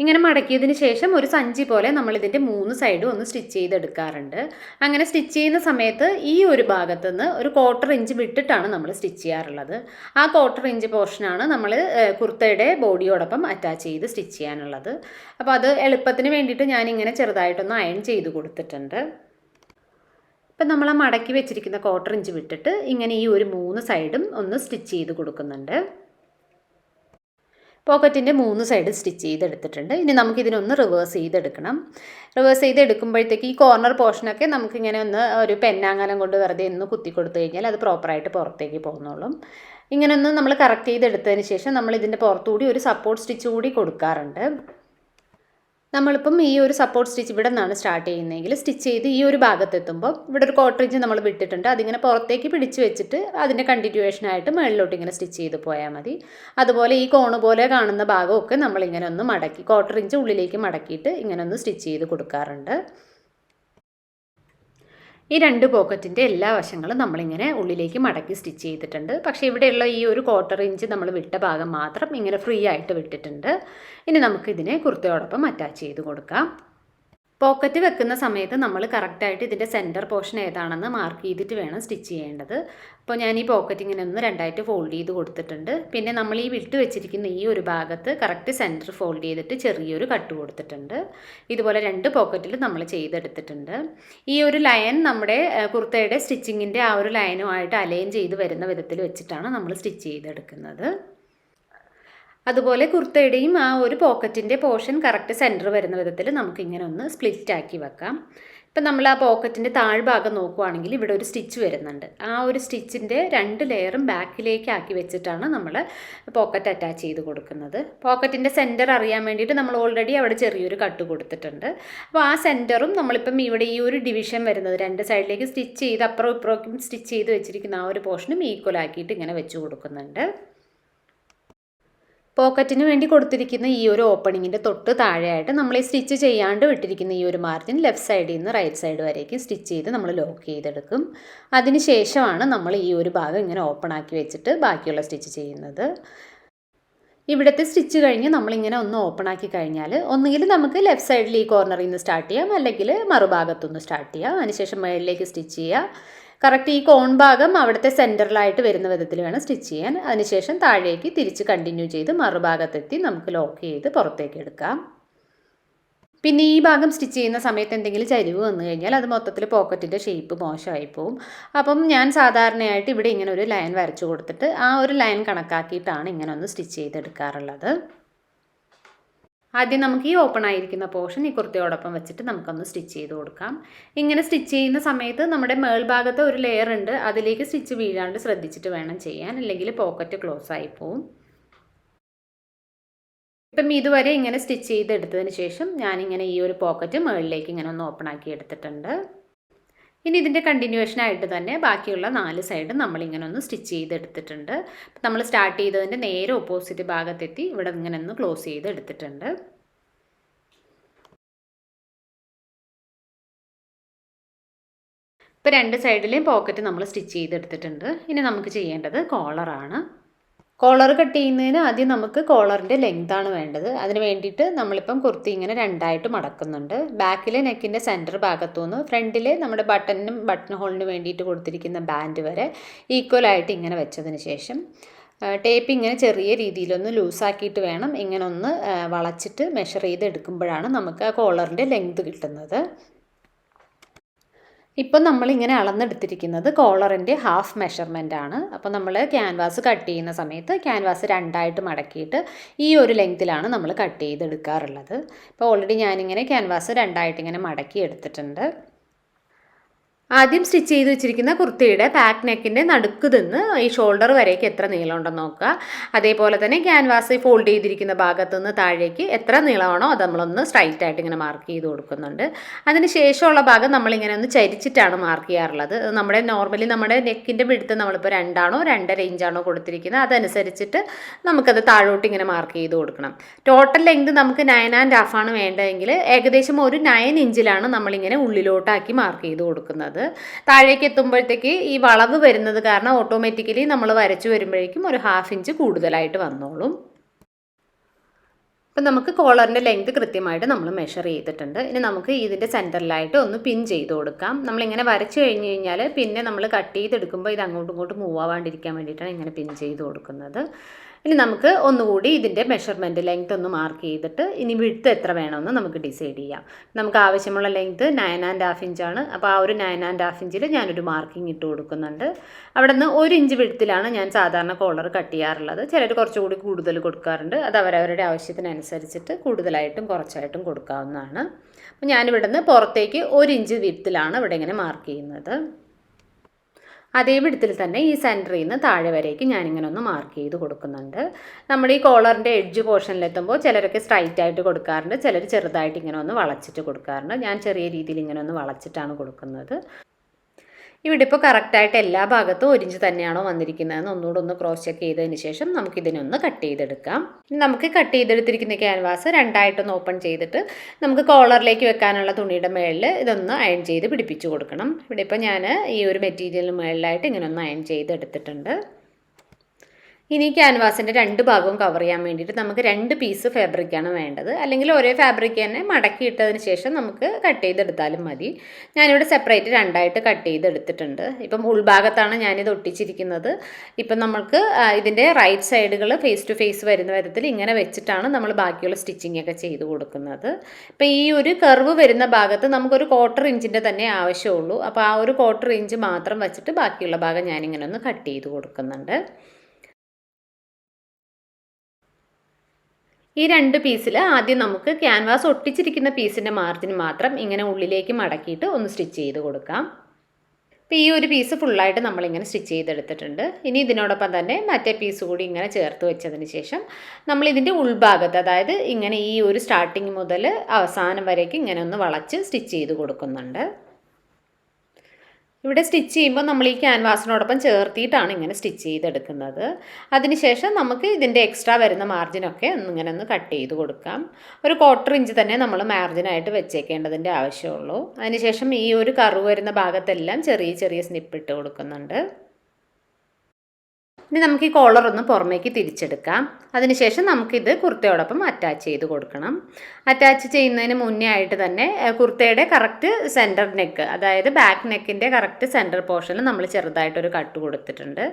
ഇങ്ങനെ മടക്കിയതിന് ശേഷം ഒരു സഞ്ചി പോലെ നമ്മൾ ഇതിന്റെ മൂന്ന് സൈഡും ഒന്ന് സ്റ്റിച്ച് ചെയ്തെടുക്കാറുണ്ട്. അങ്ങനെ സ്റ്റിച്ച് ചെയ്യുന്ന സമയത്ത് ഈ ഒരു ഭാഗത്ത് നിന്ന് ഒരു ക്വാർട്ടർ ഇഞ്ച് വിട്ടിട്ടാണ് നമ്മൾ സ്റ്റിച്ച് ചെയ്യാറുള്ളത്. ആ ക്വാർട്ടർ ഇഞ്ച് പോർഷനാണ് നമ്മൾ കുർത്തയുടെ ബോഡിയോടൊപ്പം അറ്റാച്ച് ചെയ്ത് സ്റ്റിച്ച് ചെയ്യാനുള്ളത്. അപ്പോൾ അത് എളുപ്പത്തിന് വേണ്ടിയിട്ട് ഞാനിങ്ങനെ ചെറുതായിട്ടൊന്ന് അയൺ ചെയ്ത് കൊടുത്തിട്ടുണ്ട്. ഇപ്പം നമ്മൾ മടക്കി വെച്ചിരിക്കുന്ന ക്വാർട്ടർ ഇഞ്ച് വിട്ടിട്ട് ഇങ്ങനെ ഈ ഒരു മൂന്ന് സൈഡും ഒന്ന് സ്റ്റിച്ച് ചെയ്ത് കൊടുക്കുന്നുണ്ട്. പോക്കറ്റിന്റെ മൂന്ന് സൈഡ് സ്റ്റിച്ച് ചെയ്തെടുത്തിട്ടുണ്ട്. ഇനി നമുക്കിതിനൊന്ന് റിവേഴ്സ് ചെയ്തെടുക്കണം. റിവേഴ്സ് ചെയ്തെടുക്കുമ്പോഴത്തേക്ക് ഈ കോർണർ പോർഷനൊക്കെ നമുക്കിങ്ങനെ ഒന്ന് ഒരു പെന്നാങ്ങലം കൊണ്ട് വെറുതെ ഒന്ന് കുത്തി കൊടുത്തു കഴിഞ്ഞാൽ അത് പ്രോപ്പറായിട്ട് പുറത്തേക്ക് പോകുന്നുള്ളൂ ഇങ്ങനെ ഒന്ന് നമ്മൾ കറക്റ്റ് ചെയ്തെടുത്തതിന് ശേഷം നമ്മൾ ഇതിന്റെ പുറത്തുകൂടി ഒരു സപ്പോർട്ട് സ്റ്റിച്ച് കൂടി കൊടുക്കാറുണ്ട്. നമ്മളിപ്പം ഈ ഒരു സപ്പോർട്ട് സ്റ്റിച്ച് ഇവിടെ നിന്നാണ് സ്റ്റാർട്ട് ചെയ്യുന്നതെങ്കിൽ സ്റ്റിച്ച് ചെയ്ത് ഈ ഒരു ഭാഗത്തെത്തുമ്പോൾ ഇവിടെ ഒരു കോട്ടറേജ് നമ്മൾ വിട്ടിട്ടുണ്ട്. അതിങ്ങനെ പുറത്തേക്ക് പിടിച്ച് വെച്ചിട്ട് അതിന്റെ കണ്ടിന്യൂവേഷനായിട്ട് മുകളിലോട്ട് ഇങ്ങനെ സ്റ്റിച്ച് ചെയ്ത് പോയാൽ മതി. അതുപോലെ ഈ കോണ് പോലെ കാണുന്ന ഭാഗമൊക്കെ നമ്മളിങ്ങനെ ഒന്ന് മടക്കി ക്വാർട്ടർ ഇഞ്ച് ഉള്ളിലേക്ക് മടക്കിയിട്ട് ഇങ്ങനെ ഒന്ന് സ്റ്റിച്ച് ചെയ്ത് കൊടുക്കാറുണ്ട്. ഈ രണ്ട് പോക്കറ്റിന്റെ എല്ലാ വശങ്ങളും നമ്മളിങ്ങനെ ഉള്ളിലേക്ക് മടക്കി സ്റ്റിച്ച് ചെയ്തിട്ടുണ്ട്. പക്ഷേ ഇവിടെയുള്ള ഈ ഒരു ക്വാർട്ടർ ഇഞ്ച് നമ്മൾ വിട്ട ഭാഗം മാത്രം ഇങ്ങനെ ഫ്രീ ആയിട്ട് വിട്ടിട്ടുണ്ട്. ഇനി നമുക്കിതിനെ കുർത്തയോടൊപ്പം അറ്റാച്ച് ചെയ്ത് കൊടുക്കാം. പോക്കറ്റ് വെക്കുന്ന സമയത്ത് നമ്മൾ കറക്റ്റായിട്ട് ഇതിന്റെ സെന്റർ പോർഷൻ ഏതാണെന്ന് മാർക്ക് ചെയ്തിട്ട് വേണം സ്റ്റിച്ച് ചെയ്യേണ്ടത്. അപ്പോൾ ഞാൻ ഈ പോക്കറ്റ് ഇങ്ങനെ ഒന്ന് രണ്ടായിട്ട് ഫോൾഡ് ചെയ്ത് കൊടുത്തിട്ടുണ്ട്. പിന്നെ നമ്മൾ ഈ വിട്ട് വെച്ചിരിക്കുന്ന ഈ ഒരു ഭാഗത്ത് കറക്റ്റ് സെന്റർ ഫോൾഡ് ചെയ്തിട്ട് ചെറിയൊരു കട്ട് കൊടുത്തിട്ടുണ്ട്. ഇതുപോലെ രണ്ട് പോക്കറ്റിൽ നമ്മൾ ചെയ്തെടുത്തിട്ടുണ്ട്. ഈ ഒരു ലൈൻ നമ്മുടെ കുർത്തയുടെ സ്റ്റിച്ചിങ്ങിന്റെ ആ ഒരു ലൈനുമായിട്ട് അലൈൻ ചെയ്ത് വരുന്ന വിധത്തിൽ വെച്ചിട്ടാണ് നമ്മൾ സ്റ്റിച്ച് ചെയ്തെടുക്കുന്നത്. അതുപോലെ കുർത്തയുടെയും ആ ഒരു പോക്കറ്റിന്റെ പോർഷൻ കറക്റ്റ് സെന്റർ വരുന്ന വിധത്തിൽ നമുക്കിങ്ങനെ ഒന്ന് സ്പ്ലിറ്റ് ആക്കി വെക്കാം. ഇപ്പം നമ്മൾ ആ പോക്കറ്റിന്റെ താഴ്ഭാഗം നോക്കുവാണെങ്കിൽ ഇവിടെ ഒരു സ്റ്റിച്ച് വരുന്നുണ്ട്. ആ ഒരു സ്റ്റിച്ചിന്റെ രണ്ട് ലെയറും ബാക്കിലേക്ക് ആക്കി വെച്ചിട്ടാണ് നമ്മൾ പോക്കറ്റ് അറ്റാച്ച് ചെയ്ത് കൊടുക്കുന്നത്. പോക്കറ്റിന്റെ സെന്റർ അറിയാൻ വേണ്ടിയിട്ട് നമ്മൾ ഓൾറെഡി അവിടെ ചെറിയൊരു കട്ട് കൊടുത്തിട്ടുണ്ട്. അപ്പോൾ ആ സെന്ററും നമ്മളിപ്പം ഇവിടെ ഈ ഒരു ഡിവിഷൻ വരുന്നത് രണ്ട് സൈഡിലേക്ക് സ്റ്റിച്ച് ചെയ്ത് അപ്പുറം ഇപ്പുറം സ്റ്റിച്ച് ചെയ്ത് വെച്ചിരിക്കുന്ന ആ ഒരു പോർഷനും ഈക്വൽ ആക്കിയിട്ട് ഇങ്ങനെ വെച്ച് കൊടുക്കുന്നുണ്ട്. പോക്കറ്റിന് വേണ്ടി കൊടുത്തിരിക്കുന്ന ഈ ഒരു ഓപ്പണിങ്ങിന്റെ തൊട്ട് താഴെയായിട്ട് നമ്മൾ ഈ സ്റ്റിച്ച് ചെയ്യാണ്ട് വിട്ടിരിക്കുന്ന ഈ ഒരു മാർജിൻ ലെഫ്റ്റ് സൈഡിൽ നിന്ന് റൈറ്റ് സൈഡ് വരേക്ക് സ്റ്റിച്ച് ചെയ്ത് നമ്മൾ ലോക്ക് ചെയ്തെടുക്കും. അതിന് ശേഷമാണ് നമ്മൾ ഈ ഒരു ഭാഗം ഇങ്ങനെ ഓപ്പൺ ആക്കി വെച്ചിട്ട് ബാക്കിയുള്ള സ്റ്റിച്ച് ചെയ്യുന്നത്. ഇവിടുത്തെ സ്റ്റിച്ച് കഴിഞ്ഞ് നമ്മളിങ്ങനെ ഒന്ന് ഓപ്പൺ ആക്കി കഴിഞ്ഞാൽ ഒന്നുകിൽ നമുക്ക് ലെഫ്റ്റ് സൈഡിൽ ഈ കോർണറിൽ നിന്ന് സ്റ്റാർട്ട് ചെയ്യാം അല്ലെങ്കിൽ മറുഭാഗത്തുനിന്ന് സ്റ്റാർട്ട് ചെയ്യാം. അതിനുശേഷം മേളിലേക്ക് സ്റ്റിച്ച് ചെയ്യുക കറക്റ്റ് ഈ കോൺ ഭാഗം അവിടുത്തെ സെന്ററിലായിട്ട് വരുന്ന വിധത്തിൽ വേണം സ്റ്റിച്ച് ചെയ്യാൻ. അതിനുശേഷം താഴേക്ക് തിരിച്ച് കണ്ടിന്യൂ ചെയ്ത് മറുഭാഗത്തെത്തി നമുക്ക് ലോക്ക് ചെയ്ത് പുറത്തേക്ക് എടുക്കാം. പിന്നെ ഈ ഭാഗം സ്റ്റിച്ച് ചെയ്യുന്ന സമയത്ത് എന്തെങ്കിലും ചരിവ് വന്നു കഴിഞ്ഞാൽ അത് മൊത്തത്തിൽ പോക്കറ്റിന്റെ ഷേപ്പ് മോശമായി പോവും. അപ്പം ഞാൻ സാധാരണയായിട്ട് ഇവിടെ ഇങ്ങനെ ഒരു ലൈൻ വരച്ചു കൊടുത്തിട്ട് ആ ഒരു ലൈൻ കണക്കാക്കിയിട്ടാണ് ഇങ്ങനെ ഒന്ന് സ്റ്റിച്ച് ചെയ്തെടുക്കാറുള്ളത്. ആദ്യം നമുക്ക് ഈ ഓപ്പൺ ആയിരിക്കുന്ന പോർഷൻ ഈ കുർത്തയോടൊപ്പം വെച്ചിട്ട് നമുക്കൊന്ന് സ്റ്റിച്ച് ചെയ്ത് കൊടുക്കാം. ഇങ്ങനെ സ്റ്റിച്ച് ചെയ്യുന്ന സമയത്ത് നമ്മുടെ മേൾഭാഗത്ത് ഒരു ലെയർ ഉണ്ട്. അതിലേക്ക് സ്റ്റിച്ച് വീഴാണ്ട് ശ്രദ്ധിച്ചിട്ട് വേണം ചെയ്യാൻ. അല്ലെങ്കിൽ പോക്കറ്റ് ക്ലോസ് ആയി പോവും. ഇപ്പം ഇതുവരെ ഇങ്ങനെ സ്റ്റിച്ച് ചെയ്തെടുത്തതിന് ശേഷം ഞാനിങ്ങനെ ഈ ഒരു പോക്കറ്റ് മുകളിലേക്ക് ഇങ്ങനെ ഒന്ന് ഓപ്പൺ ആക്കി എടുത്തിട്ടുണ്ട്. ഇനി ഇതിന്റെ കണ്ടിന്യൂഷനായിട്ട് തന്നെ ബാക്കിയുള്ള നാല് സൈഡും നമ്മളിങ്ങനെ ഒന്ന് സ്റ്റിച്ച് ചെയ്തെടുത്തിട്ടുണ്ട്. നമ്മൾ സ്റ്റാർട്ട് ചെയ്തതിന്റെ നേരെ ഓപ്പോസിറ്റ് ഭാഗത്തെത്തി ഇവിടെ ഇങ്ങനെ ഒന്ന് ക്ലോസ് ചെയ്ത് എടുത്തിട്ടുണ്ട് ഇപ്പോൾ രണ്ട് സൈഡിലെയും പോക്കറ്റ് നമ്മൾ സ്റ്റിച്ച് ചെയ്തെടുത്തിട്ടുണ്ട്. ഇനി നമുക്ക് ചെയ്യേണ്ടത് കോളറാണ് കോളർ കട്ട് ചെയ്യുന്നതിന് ആദ്യം നമുക്ക് കോളറിന്റെ ലെങ്താണ് വേണ്ടത്. അതിന് വേണ്ടിയിട്ട് നമ്മളിപ്പം കുർത്തി ഇങ്ങനെ രണ്ടായിട്ട് മടക്കുന്നുണ്ട്. ബാക്കിലെ നെക്കിന്റെ സെന്റർ ഭാഗത്തുനിന്ന് ഫ്രണ്ടിൽ നമ്മുടെ ബട്ടണിനും ബട്ടൺ ഹോളിന് വേണ്ടിയിട്ട് കൊടുത്തിരിക്കുന്ന ബാൻഡ് വരെ ഈക്വലായിട്ട് ഇങ്ങനെ വെച്ചതിന് ശേഷം ടേപ്പ് ഇങ്ങനെ ചെറിയ രീതിയിലൊന്ന് ലൂസാക്കിയിട്ട് വേണം. ഇങ്ങനെ ഒന്ന് വളച്ചിട്ട് മെഷർ ചെയ്ത് എടുക്കുമ്പോഴാണ് നമുക്ക് ആ കോളറിന്റെ ലെങ്ത് കിട്ടുന്നത്. ഇപ്പം നമ്മളിങ്ങനെ അളന്നെടുത്തിരിക്കുന്നത് കോളറിന്റെ ഹാഫ് മെഷർമെന്റ് ആണ്. അപ്പോൾ നമ്മൾ ക്യാൻവാസ് കട്ട് ചെയ്യുന്ന സമയത്ത് ക്യാൻവാസ് രണ്ടായിട്ട് മടക്കിയിട്ട് ഈ ഒരു ലെങ്ത്തിലാണ് നമ്മൾ കട്ട് ചെയ്തെടുക്കാറുള്ളത്. ഇപ്പോൾ ഓൾറെഡി ഞാനിങ്ങനെ ക്യാൻവാസ് രണ്ടായിട്ട് ഇങ്ങനെ മടക്കി എടുത്തിട്ടുണ്ട് ആദ്യം സ്റ്റിച്ച് ചെയ്ത് വെച്ചിരിക്കുന്ന കുർത്തിയുടെ പാക്ക് നെക്കിന്റെ നടുക്ക് നിന്ന് ഈ ഷോൾഡർ വരേക്ക് എത്ര നീളം ഉണ്ടോ നോക്കുക. അതേപോലെ തന്നെ ക്യാൻവാസ് ഫോൾഡ് ചെയ്തിരിക്കുന്ന ഭാഗത്തു നിന്ന് താഴേക്ക് എത്ര നീളമാണോ അത് നമ്മളൊന്ന് സ്ട്രൈറ്റ് ആയിട്ട് ഇങ്ങനെ മാർക്ക് ചെയ്ത് കൊടുക്കുന്നുണ്ട്. അതിന് ശേഷമുള്ള ഭാഗം നമ്മളിങ്ങനെ ഒന്ന് ചരിച്ചിട്ടാണ് മാർക്ക് ചെയ്യാറുള്ളത്. നമ്മുടെ നോർമലി നമ്മുടെ നെക്കിന്റെ പിടുത്ത് നമ്മളിപ്പോൾ രണ്ടാണോ രണ്ടര ഇഞ്ചാണോ കൊടുത്തിരിക്കുന്നത്. അതനുസരിച്ചിട്ട് നമുക്കത് താഴോട്ട് ഇങ്ങനെ മാർക്ക് ചെയ്ത് കൊടുക്കണം. ടോട്ടൽ ലെങ്ത് നമുക്ക് നയൻ ആൻഡ് ഹാഫാണ് വേണ്ടതെങ്കിൽ ഏകദേശം ഒരു നയൻ ഇഞ്ചിലാണ് നമ്മളിങ്ങനെ ഉള്ളിലോട്ടാക്കി മാർക്ക് ചെയ്ത് കൊടുക്കുന്നത്. താഴേക്ക് എത്തുമ്പോഴത്തേക്ക് ഈ വളവ് വരുന്നത് കാരണം ഓട്ടോമാറ്റിക്കലി നമ്മൾ വരച്ചു വരുമ്പോഴേക്കും ഒരു ഹാഫ് ഇഞ്ച് കൂടുതലായിട്ട് വന്നോളും. അപ്പം നമുക്ക് കോളറിന്റെ ലെങ്ത് കൃത്യമായിട്ട് നമ്മൾ മെഷർ ചെയ്തിട്ടുണ്ട്. ഇനി നമുക്ക് ഇതിന്റെ സെന്ററിലായിട്ട് ഒന്ന് പിൻ ചെയ്ത് കൊടുക്കാം. നമ്മളിങ്ങനെ വരച്ച് കഴിഞ്ഞ് കഴിഞ്ഞാൽ പിന്നെ നമ്മൾ കട്ട് ചെയ്തെടുക്കുമ്പോൾ ഇത് അങ്ങോട്ടും ഇങ്ങോട്ടും മൂവ് ആവാണ്ടിരിക്കാൻ വേണ്ടിയിട്ടാണ് ഇങ്ങനെ പിൻ ചെയ്ത് കൊടുക്കുന്നത്. ഇനി നമുക്ക് ഒന്നുകൂടി ഇതിന്റെ മെഷർമെന്റ് ലെങ്ത് ഒന്ന് മാർക്ക് ചെയ്തിട്ട് ഇനി വിഴുത്ത് എത്ര വേണമെന്ന് നമുക്ക് ഡിസൈഡ് ചെയ്യാം. നമുക്ക് ആവശ്യമുള്ള ലെങ്ത് നയൻ ആൻഡ് ഹാഫ് ഇഞ്ചാണ് അപ്പോൾ ആ ഒരു നയൻ ആൻഡ് ഹാഫ് ഇഞ്ചിൽ ഞാനൊരു മാർക്കിംഗ് ഇട്ട് കൊടുക്കുന്നുണ്ട്. അവിടെ നിന്ന് ഒരു ഇഞ്ച് വിഴുത്തിലാണ് ഞാൻ സാധാരണ കോളർ കട്ട് ചെയ്യാറുള്ളത്. ചിലർ കുറച്ചുകൂടി കൂടുതൽ കൊടുക്കാറുണ്ട്. അത് അവരവരുടെ ആവശ്യത്തിനനുസരിച്ചിട്ട് കൂടുതലായിട്ടും കുറച്ചായിട്ടും കൊടുക്കാവുന്നതാണ്. അപ്പോൾ ഞാനിവിടുന്ന് പുറത്തേക്ക് ഒരു ഇഞ്ച് വിഴുത്തിലാണ് ഇവിടെ ഇങ്ങനെ മാർക്ക് ചെയ്യുന്നത്. അതേ വിടത്തിൽ തന്നെ ഈ സെന്ററിൽ നിന്ന് താഴെ വരേക്ക് ഞാനിങ്ങനെ ഒന്ന് മാർക്ക് ചെയ്ത് കൊടുക്കുന്നുണ്ട്. നമ്മൾ ഈ കോളറിന്റെ എഡ്ജ് പോർഷനിലെത്തുമ്പോൾ ചിലരൊക്കെ സ്ട്രൈറ്റ് ആയിട്ട് കൊടുക്കാറുണ്ട് ചിലർ ചെറുതായിട്ട് ഇങ്ങനെ ഒന്ന് വളച്ചിട്ട് കൊടുക്കാറുണ്ട്. ഞാൻ ചെറിയ രീതിയിൽ ഇങ്ങനെ ഒന്ന് വളച്ചിട്ടാണ് കൊടുക്കുന്നത്. ഇവിടെ ഇപ്പോൾ കറക്റ്റായിട്ട് എല്ലാ ഭാഗത്തും ഒരിഞ്ച് തന്നെയാണോ വന്നിരിക്കുന്നതെന്ന് ഒന്നുകൂടെ ഒന്ന് ക്രോസ് ചെക്ക് ചെയ്തതിന് ശേഷം നമുക്കിതിനൊന്ന് കട്ട് ചെയ്തെടുക്കാം. നമുക്ക് കട്ട് ചെയ്തെടുത്തിരിക്കുന്ന ക്യാൻവാസ് രണ്ടായിട്ടൊന്ന് ഓപ്പൺ ചെയ്തിട്ട് നമുക്ക് കോളറിലേക്ക് വെക്കാനുള്ള തുണിയുടെ മേളിൽ ഇതൊന്ന് അയൺ ചെയ്ത് പിടിപ്പിച്ച് കൊടുക്കണം. ഇവിടെ ഇപ്പോൾ ഞാൻ ഈ ഒരു മെറ്റീരിയലിന് മേളിലായിട്ട് ഇങ്ങനെ ഒന്ന് അയൺ ചെയ്തെടുത്തിട്ടുണ്ട്. ഇനി ക്യാൻവാസിന്റെ രണ്ട് ഭാഗവും കവർ ചെയ്യാൻ വേണ്ടിയിട്ട് നമുക്ക് രണ്ട് പീസ് ഫാബ്രിക്കാണ് വേണ്ടത്. അല്ലെങ്കിൽ ഒരേ ഫാബ്രിക് തന്നെ മടക്കി ഇട്ടതിന് ശേഷം നമുക്ക് കട്ട് ചെയ്തെടുത്താലും മതി. ഞാനിവിടെ സെപ്പറേറ്റ് രണ്ടായിട്ട് കട്ട് ചെയ്തെടുത്തിട്ടുണ്ട്. ഇപ്പം ഉൾഭാഗത്താണ് ഞാനിത് ഒട്ടിച്ചിരിക്കുന്നത്. ഇപ്പം നമുക്ക് ഇതിന്റെ റൈറ്റ് സൈഡുകൾ ഫേസ് ടു ഫേസ് വരുന്ന വിധത്തിൽ ഇങ്ങനെ വെച്ചിട്ടാണ് നമ്മൾ ബാക്കിയുള്ള സ്റ്റിച്ചിങ് ഒക്കെ ചെയ്ത് കൊടുക്കുന്നത്. ഇപ്പം ഈ ഒരു കർവ് വരുന്ന ഭാഗത്ത് നമുക്കൊരു ക്വാർട്ടർ ഇഞ്ചിന്റെ തന്നെ ആവശ്യമുള്ളൂ. അപ്പോൾ ആ ഒരു ക്വാർട്ടർ ഇഞ്ച് മാത്രം വെച്ചിട്ട് ബാക്കിയുള്ള ഭാഗം ഞാനിങ്ങനെ ഒന്ന് കട്ട് ചെയ്ത് കൊടുക്കുന്നുണ്ട്. ഈ രണ്ട് പീസിൽ ആദ്യം നമുക്ക് ക്യാൻവാസ് ഒട്ടിച്ചിരിക്കുന്ന പീസിന്റെ മാർജിൻ മാത്രം ഇങ്ങനെ ഉള്ളിലേക്ക് മടക്കിയിട്ട് ഒന്ന് സ്റ്റിച്ച് ചെയ്ത് കൊടുക്കാം. അപ്പോൾ ഈ ഒരു പീസ് ഫുള്ളായിട്ട് നമ്മളിങ്ങനെ സ്റ്റിച്ച് ചെയ്തെടുത്തിട്ടുണ്ട്. ഇനി ഇതിനോടൊപ്പം തന്നെ മറ്റേ പീസ് കൂടി ഇങ്ങനെ ചേർത്ത് വെച്ചതിന് ശേഷം നമ്മൾ ഇതിന്റെ ഉൾഭാഗത്ത് അതായത് ഇങ്ങനെ ഈ ഒരു സ്റ്റാർട്ടിങ് മുതൽ അവസാനം വരേക്ക് ഇങ്ങനെ ഒന്ന് വളച്ച് സ്റ്റിച്ച് ചെയ്ത് കൊടുക്കുന്നുണ്ട്. ഇവിടെ സ്റ്റിച്ച് ചെയ്യുമ്പോൾ നമ്മൾ ഈ ക്യാൻവാസിനോടൊപ്പം ചേർത്തിയിട്ടാണ് ഇങ്ങനെ സ്റ്റിച്ച് ചെയ്തെടുക്കുന്നത്. അതിനുശേഷം നമുക്ക് ഇതിന്റെ എക്സ്ട്രാ വരുന്ന മാർജിനൊക്കെ ഒന്നിങ്ങനെ ഒന്ന് കട്ട് ചെയ്ത് കൊടുക്കാം. ഒരു ക്വാർട്ടർ ഇഞ്ച് തന്നെ നമ്മൾ മാർജിനായിട്ട് വെച്ചേക്കേണ്ടതിന്റെ ആവശ്യമുള്ളൂ. അതിനുശേഷം ഈ ഒരു കറു വരുന്ന ഭാഗത്തെല്ലാം ചെറിയ ചെറിയ സ്നിപ്പ് ഇട്ട് കൊടുക്കുന്നുണ്ട്. ഇനി നമുക്ക് ഈ കോളർ ഒന്ന് പുറമേക്ക് തിരിച്ചെടുക്കാം. അതിനുശേഷം നമുക്കിത് കുർത്തയോടൊപ്പം അറ്റാച്ച് ചെയ്ത് കൊടുക്കണം. അറ്റാച്ച് ചെയ്യുന്നതിന് മുന്നേ ആയിട്ട് തന്നെ കുർത്തയുടെ കറക്റ്റ് സെന്റർ നെക്ക് അതായത് ബാക്ക് നെക്കിന്റെ കറക്റ്റ് സെന്റർ പോർഷനിൽ നമ്മൾ ചെറുതായിട്ടൊരു കട്ട് കൊടുത്തിട്ടുണ്ട്.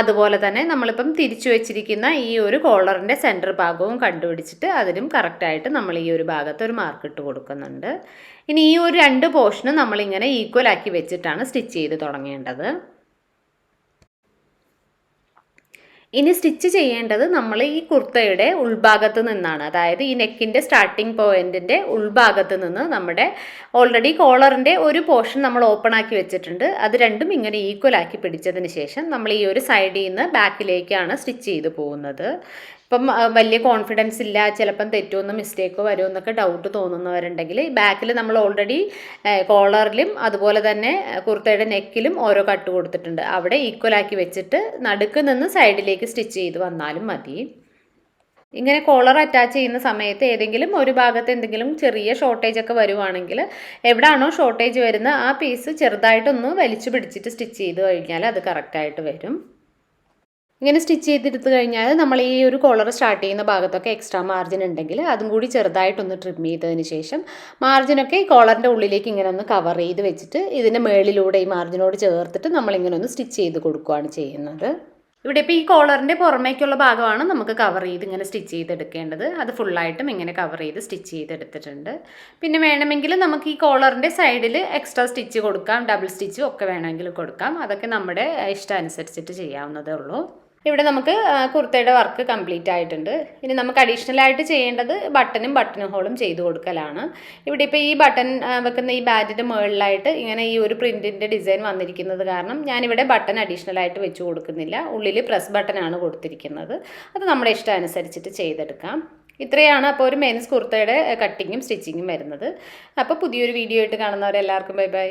അതുപോലെ തന്നെ നമ്മളിപ്പം തിരിച്ചു വെച്ചിരിക്കുന്ന ഈ ഒരു കോളറിന്റെ സെന്റർ ഭാഗവും കണ്ടുപിടിച്ചിട്ട് അതിലും കറക്റ്റായിട്ട് നമ്മൾ ഈ ഒരു ഭാഗത്ത് ഒരു മാർക്ക് ഇട്ട് കൊടുക്കുന്നുണ്ട്. ഇനി ഈ ഒരു രണ്ട് പോർഷനും നമ്മളിങ്ങനെ ഈക്വൽ ആക്കി വെച്ചിട്ടാണ് സ്റ്റിച്ച് ചെയ്ത് തുടങ്ങേണ്ടത്. ഇനി സ്റ്റിച്ച് ചെയ്യേണ്ടത് നമ്മൾ ഈ കുർത്തയുടെ ഉൾഭാഗത്ത് നിന്നാണ്. അതായത് ഈ നെക്കിന്റെ സ്റ്റാർട്ടിംഗ് പോയിന്റിന്റെ ഉൾഭാഗത്ത് നിന്ന് നമ്മുടെ ഓൾറെഡി കോളറിന്റെ ഒരു പോർഷൻ നമ്മൾ ഓപ്പൺ ആക്കി വെച്ചിട്ടുണ്ട്. അത് രണ്ടും ഇങ്ങനെ ഈക്വൽ ആക്കി പിടിച്ചതിന് ശേഷം നമ്മൾ ഈ ഒരു സൈഡിൽ നിന്ന് ബാക്കിലേക്കാണ് സ്റ്റിച്ച് ചെയ്ത് പോകുന്നത്. ഇപ്പം വലിയ കോൺഫിഡൻസ് ഇല്ല ചിലപ്പം തെറ്റുമെന്ന് മിസ്റ്റേക്കോ വരുമോ എന്നൊക്കെ ഡൗട്ട് തോന്നുന്നവരുണ്ടെങ്കിൽ ബാക്കിൽ നമ്മൾ ഓൾറെഡി കോളറിലും അതുപോലെ തന്നെ കുർത്തയുടെ നെക്കിലും ഓരോ കട്ട് കൊടുത്തിട്ടുണ്ട്. അവിടെ ഈക്വൽ ആക്കി വെച്ചിട്ട് നടുക്ക് നിന്ന് സൈഡിലേക്ക് സ്റ്റിച്ച് ചെയ്ത് വന്നാലും മതി. ഇങ്ങനെ കോളർ അറ്റാച്ച് ചെയ്യുന്ന സമയത്ത് ഏതെങ്കിലും ഒരു ഭാഗത്ത് എന്തെങ്കിലും ചെറിയ ഷോർട്ടേജ് ഒക്കെ വരുവാണെങ്കിൽ എവിടാണോ ഷോർട്ടേജ് വരുന്നത് ആ പീസ് ചെറുതായിട്ടൊന്ന് വലിച്ചു പിടിച്ചിട്ട് സ്റ്റിച്ച് ചെയ്ത് കഴിഞ്ഞാൽ അത് കറക്റ്റായിട്ട് വരും. ഇങ്ങനെ സ്റ്റിച്ച് ചെയ്തെടുത്ത് കഴിഞ്ഞാൽ നമ്മൾ ഈ ഒരു കോളർ സ്റ്റാർട്ട് ചെയ്യുന്ന ഭാഗത്തൊക്കെ എക്സ്ട്രാ മാർജിൻ ഉണ്ടെങ്കിൽ അതും കൂടി ചെറുതായിട്ടൊന്ന് ട്രിം ചെയ്തതിന് ശേഷം മാർജിനൊക്കെ ഈ കോളറിന്റെ ഉള്ളിലേക്ക് ഇങ്ങനെ ഒന്ന് കവർ ചെയ്ത് വെച്ചിട്ട് ഇതിന്റെ മേളിലൂടെ ഈ മാർജിനോട് ചേർത്തിട്ട് നമ്മളിങ്ങനെ ഒന്ന് സ്റ്റിച്ച് ചെയ്ത് കൊടുക്കുകയാണ് ചെയ്യുന്നത്. ഇവിടെ ഇപ്പോൾ ഈ കോളറിന്റെ പുറമേക്കുള്ള ഭാഗമാണ് നമുക്ക് കവർ ചെയ്ത് ഇങ്ങനെ സ്റ്റിച്ച് ചെയ്തെടുക്കേണ്ടത്. അത് ഫുള്ളായിട്ടും ഇങ്ങനെ കവർ ചെയ്ത് സ്റ്റിച്ച് ചെയ്തെടുത്തിട്ടുണ്ട്. പിന്നെ വേണമെങ്കിൽ നമുക്ക് ഈ കോളറിന്റെ സൈഡിൽ എക്സ്ട്രാ സ്റ്റിച്ച് കൊടുക്കാം ഡബിൾ സ്റ്റിച്ചും ഒക്കെ വേണമെങ്കിൽ കൊടുക്കാം. അതൊക്കെ നമ്മുടെ ഇഷ്ടം അനുസരിച്ചിട്ട് ചെയ്യാവുന്നതേ ഉള്ളൂ. ഇവിടെ നമുക്ക് കുർത്തയുടെ വർക്ക് കംപ്ലീറ്റ് ആയിട്ടുണ്ട്. ഇനി നമുക്ക് അഡീഷണൽ ആയിട്ട് ചെയ്യേണ്ടത് ബട്ടനും ബട്ടൺ ഹോളും ചെയ്തു കൊടുക്കലാണ്. ഇവിടെ ഇപ്പോൾ ഈ ബട്ടൺ വെക്കുന്ന ഈ ബാൻഡിന്റെ മുകളിലായിട്ട് ഇങ്ങനെ ഈ ഒരു പ്രിന്റിന്റെ ഡിസൈൻ വന്നിരിക്കുന്നത് കാരണം ഞാനിവിടെ ബട്ടൺ അഡീഷണൽ ആയിട്ട് വെച്ച് കൊടുക്കുന്നില്ല. ഉള്ളിൽ പ്രസ് ബട്ടനാണ് കൊടുത്തിരിക്കുന്നത്. അത് നമ്മുടെ ഇഷ്ടം അനുസരിച്ചിട്ട് ചെയ്തെടുക്കാം. ഇത്രയാണ് അപ്പോൾ ഒരു മെൻസ് കുർത്തയുടെ കട്ടിങ്ങും സ്റ്റിച്ചിങ്ങും വരുന്നത്. അപ്പോൾ പുതിയൊരു വീഡിയോ ആയിട്ട് കാണുന്നവരെല്ലാവർക്കും ബൈ ബൈ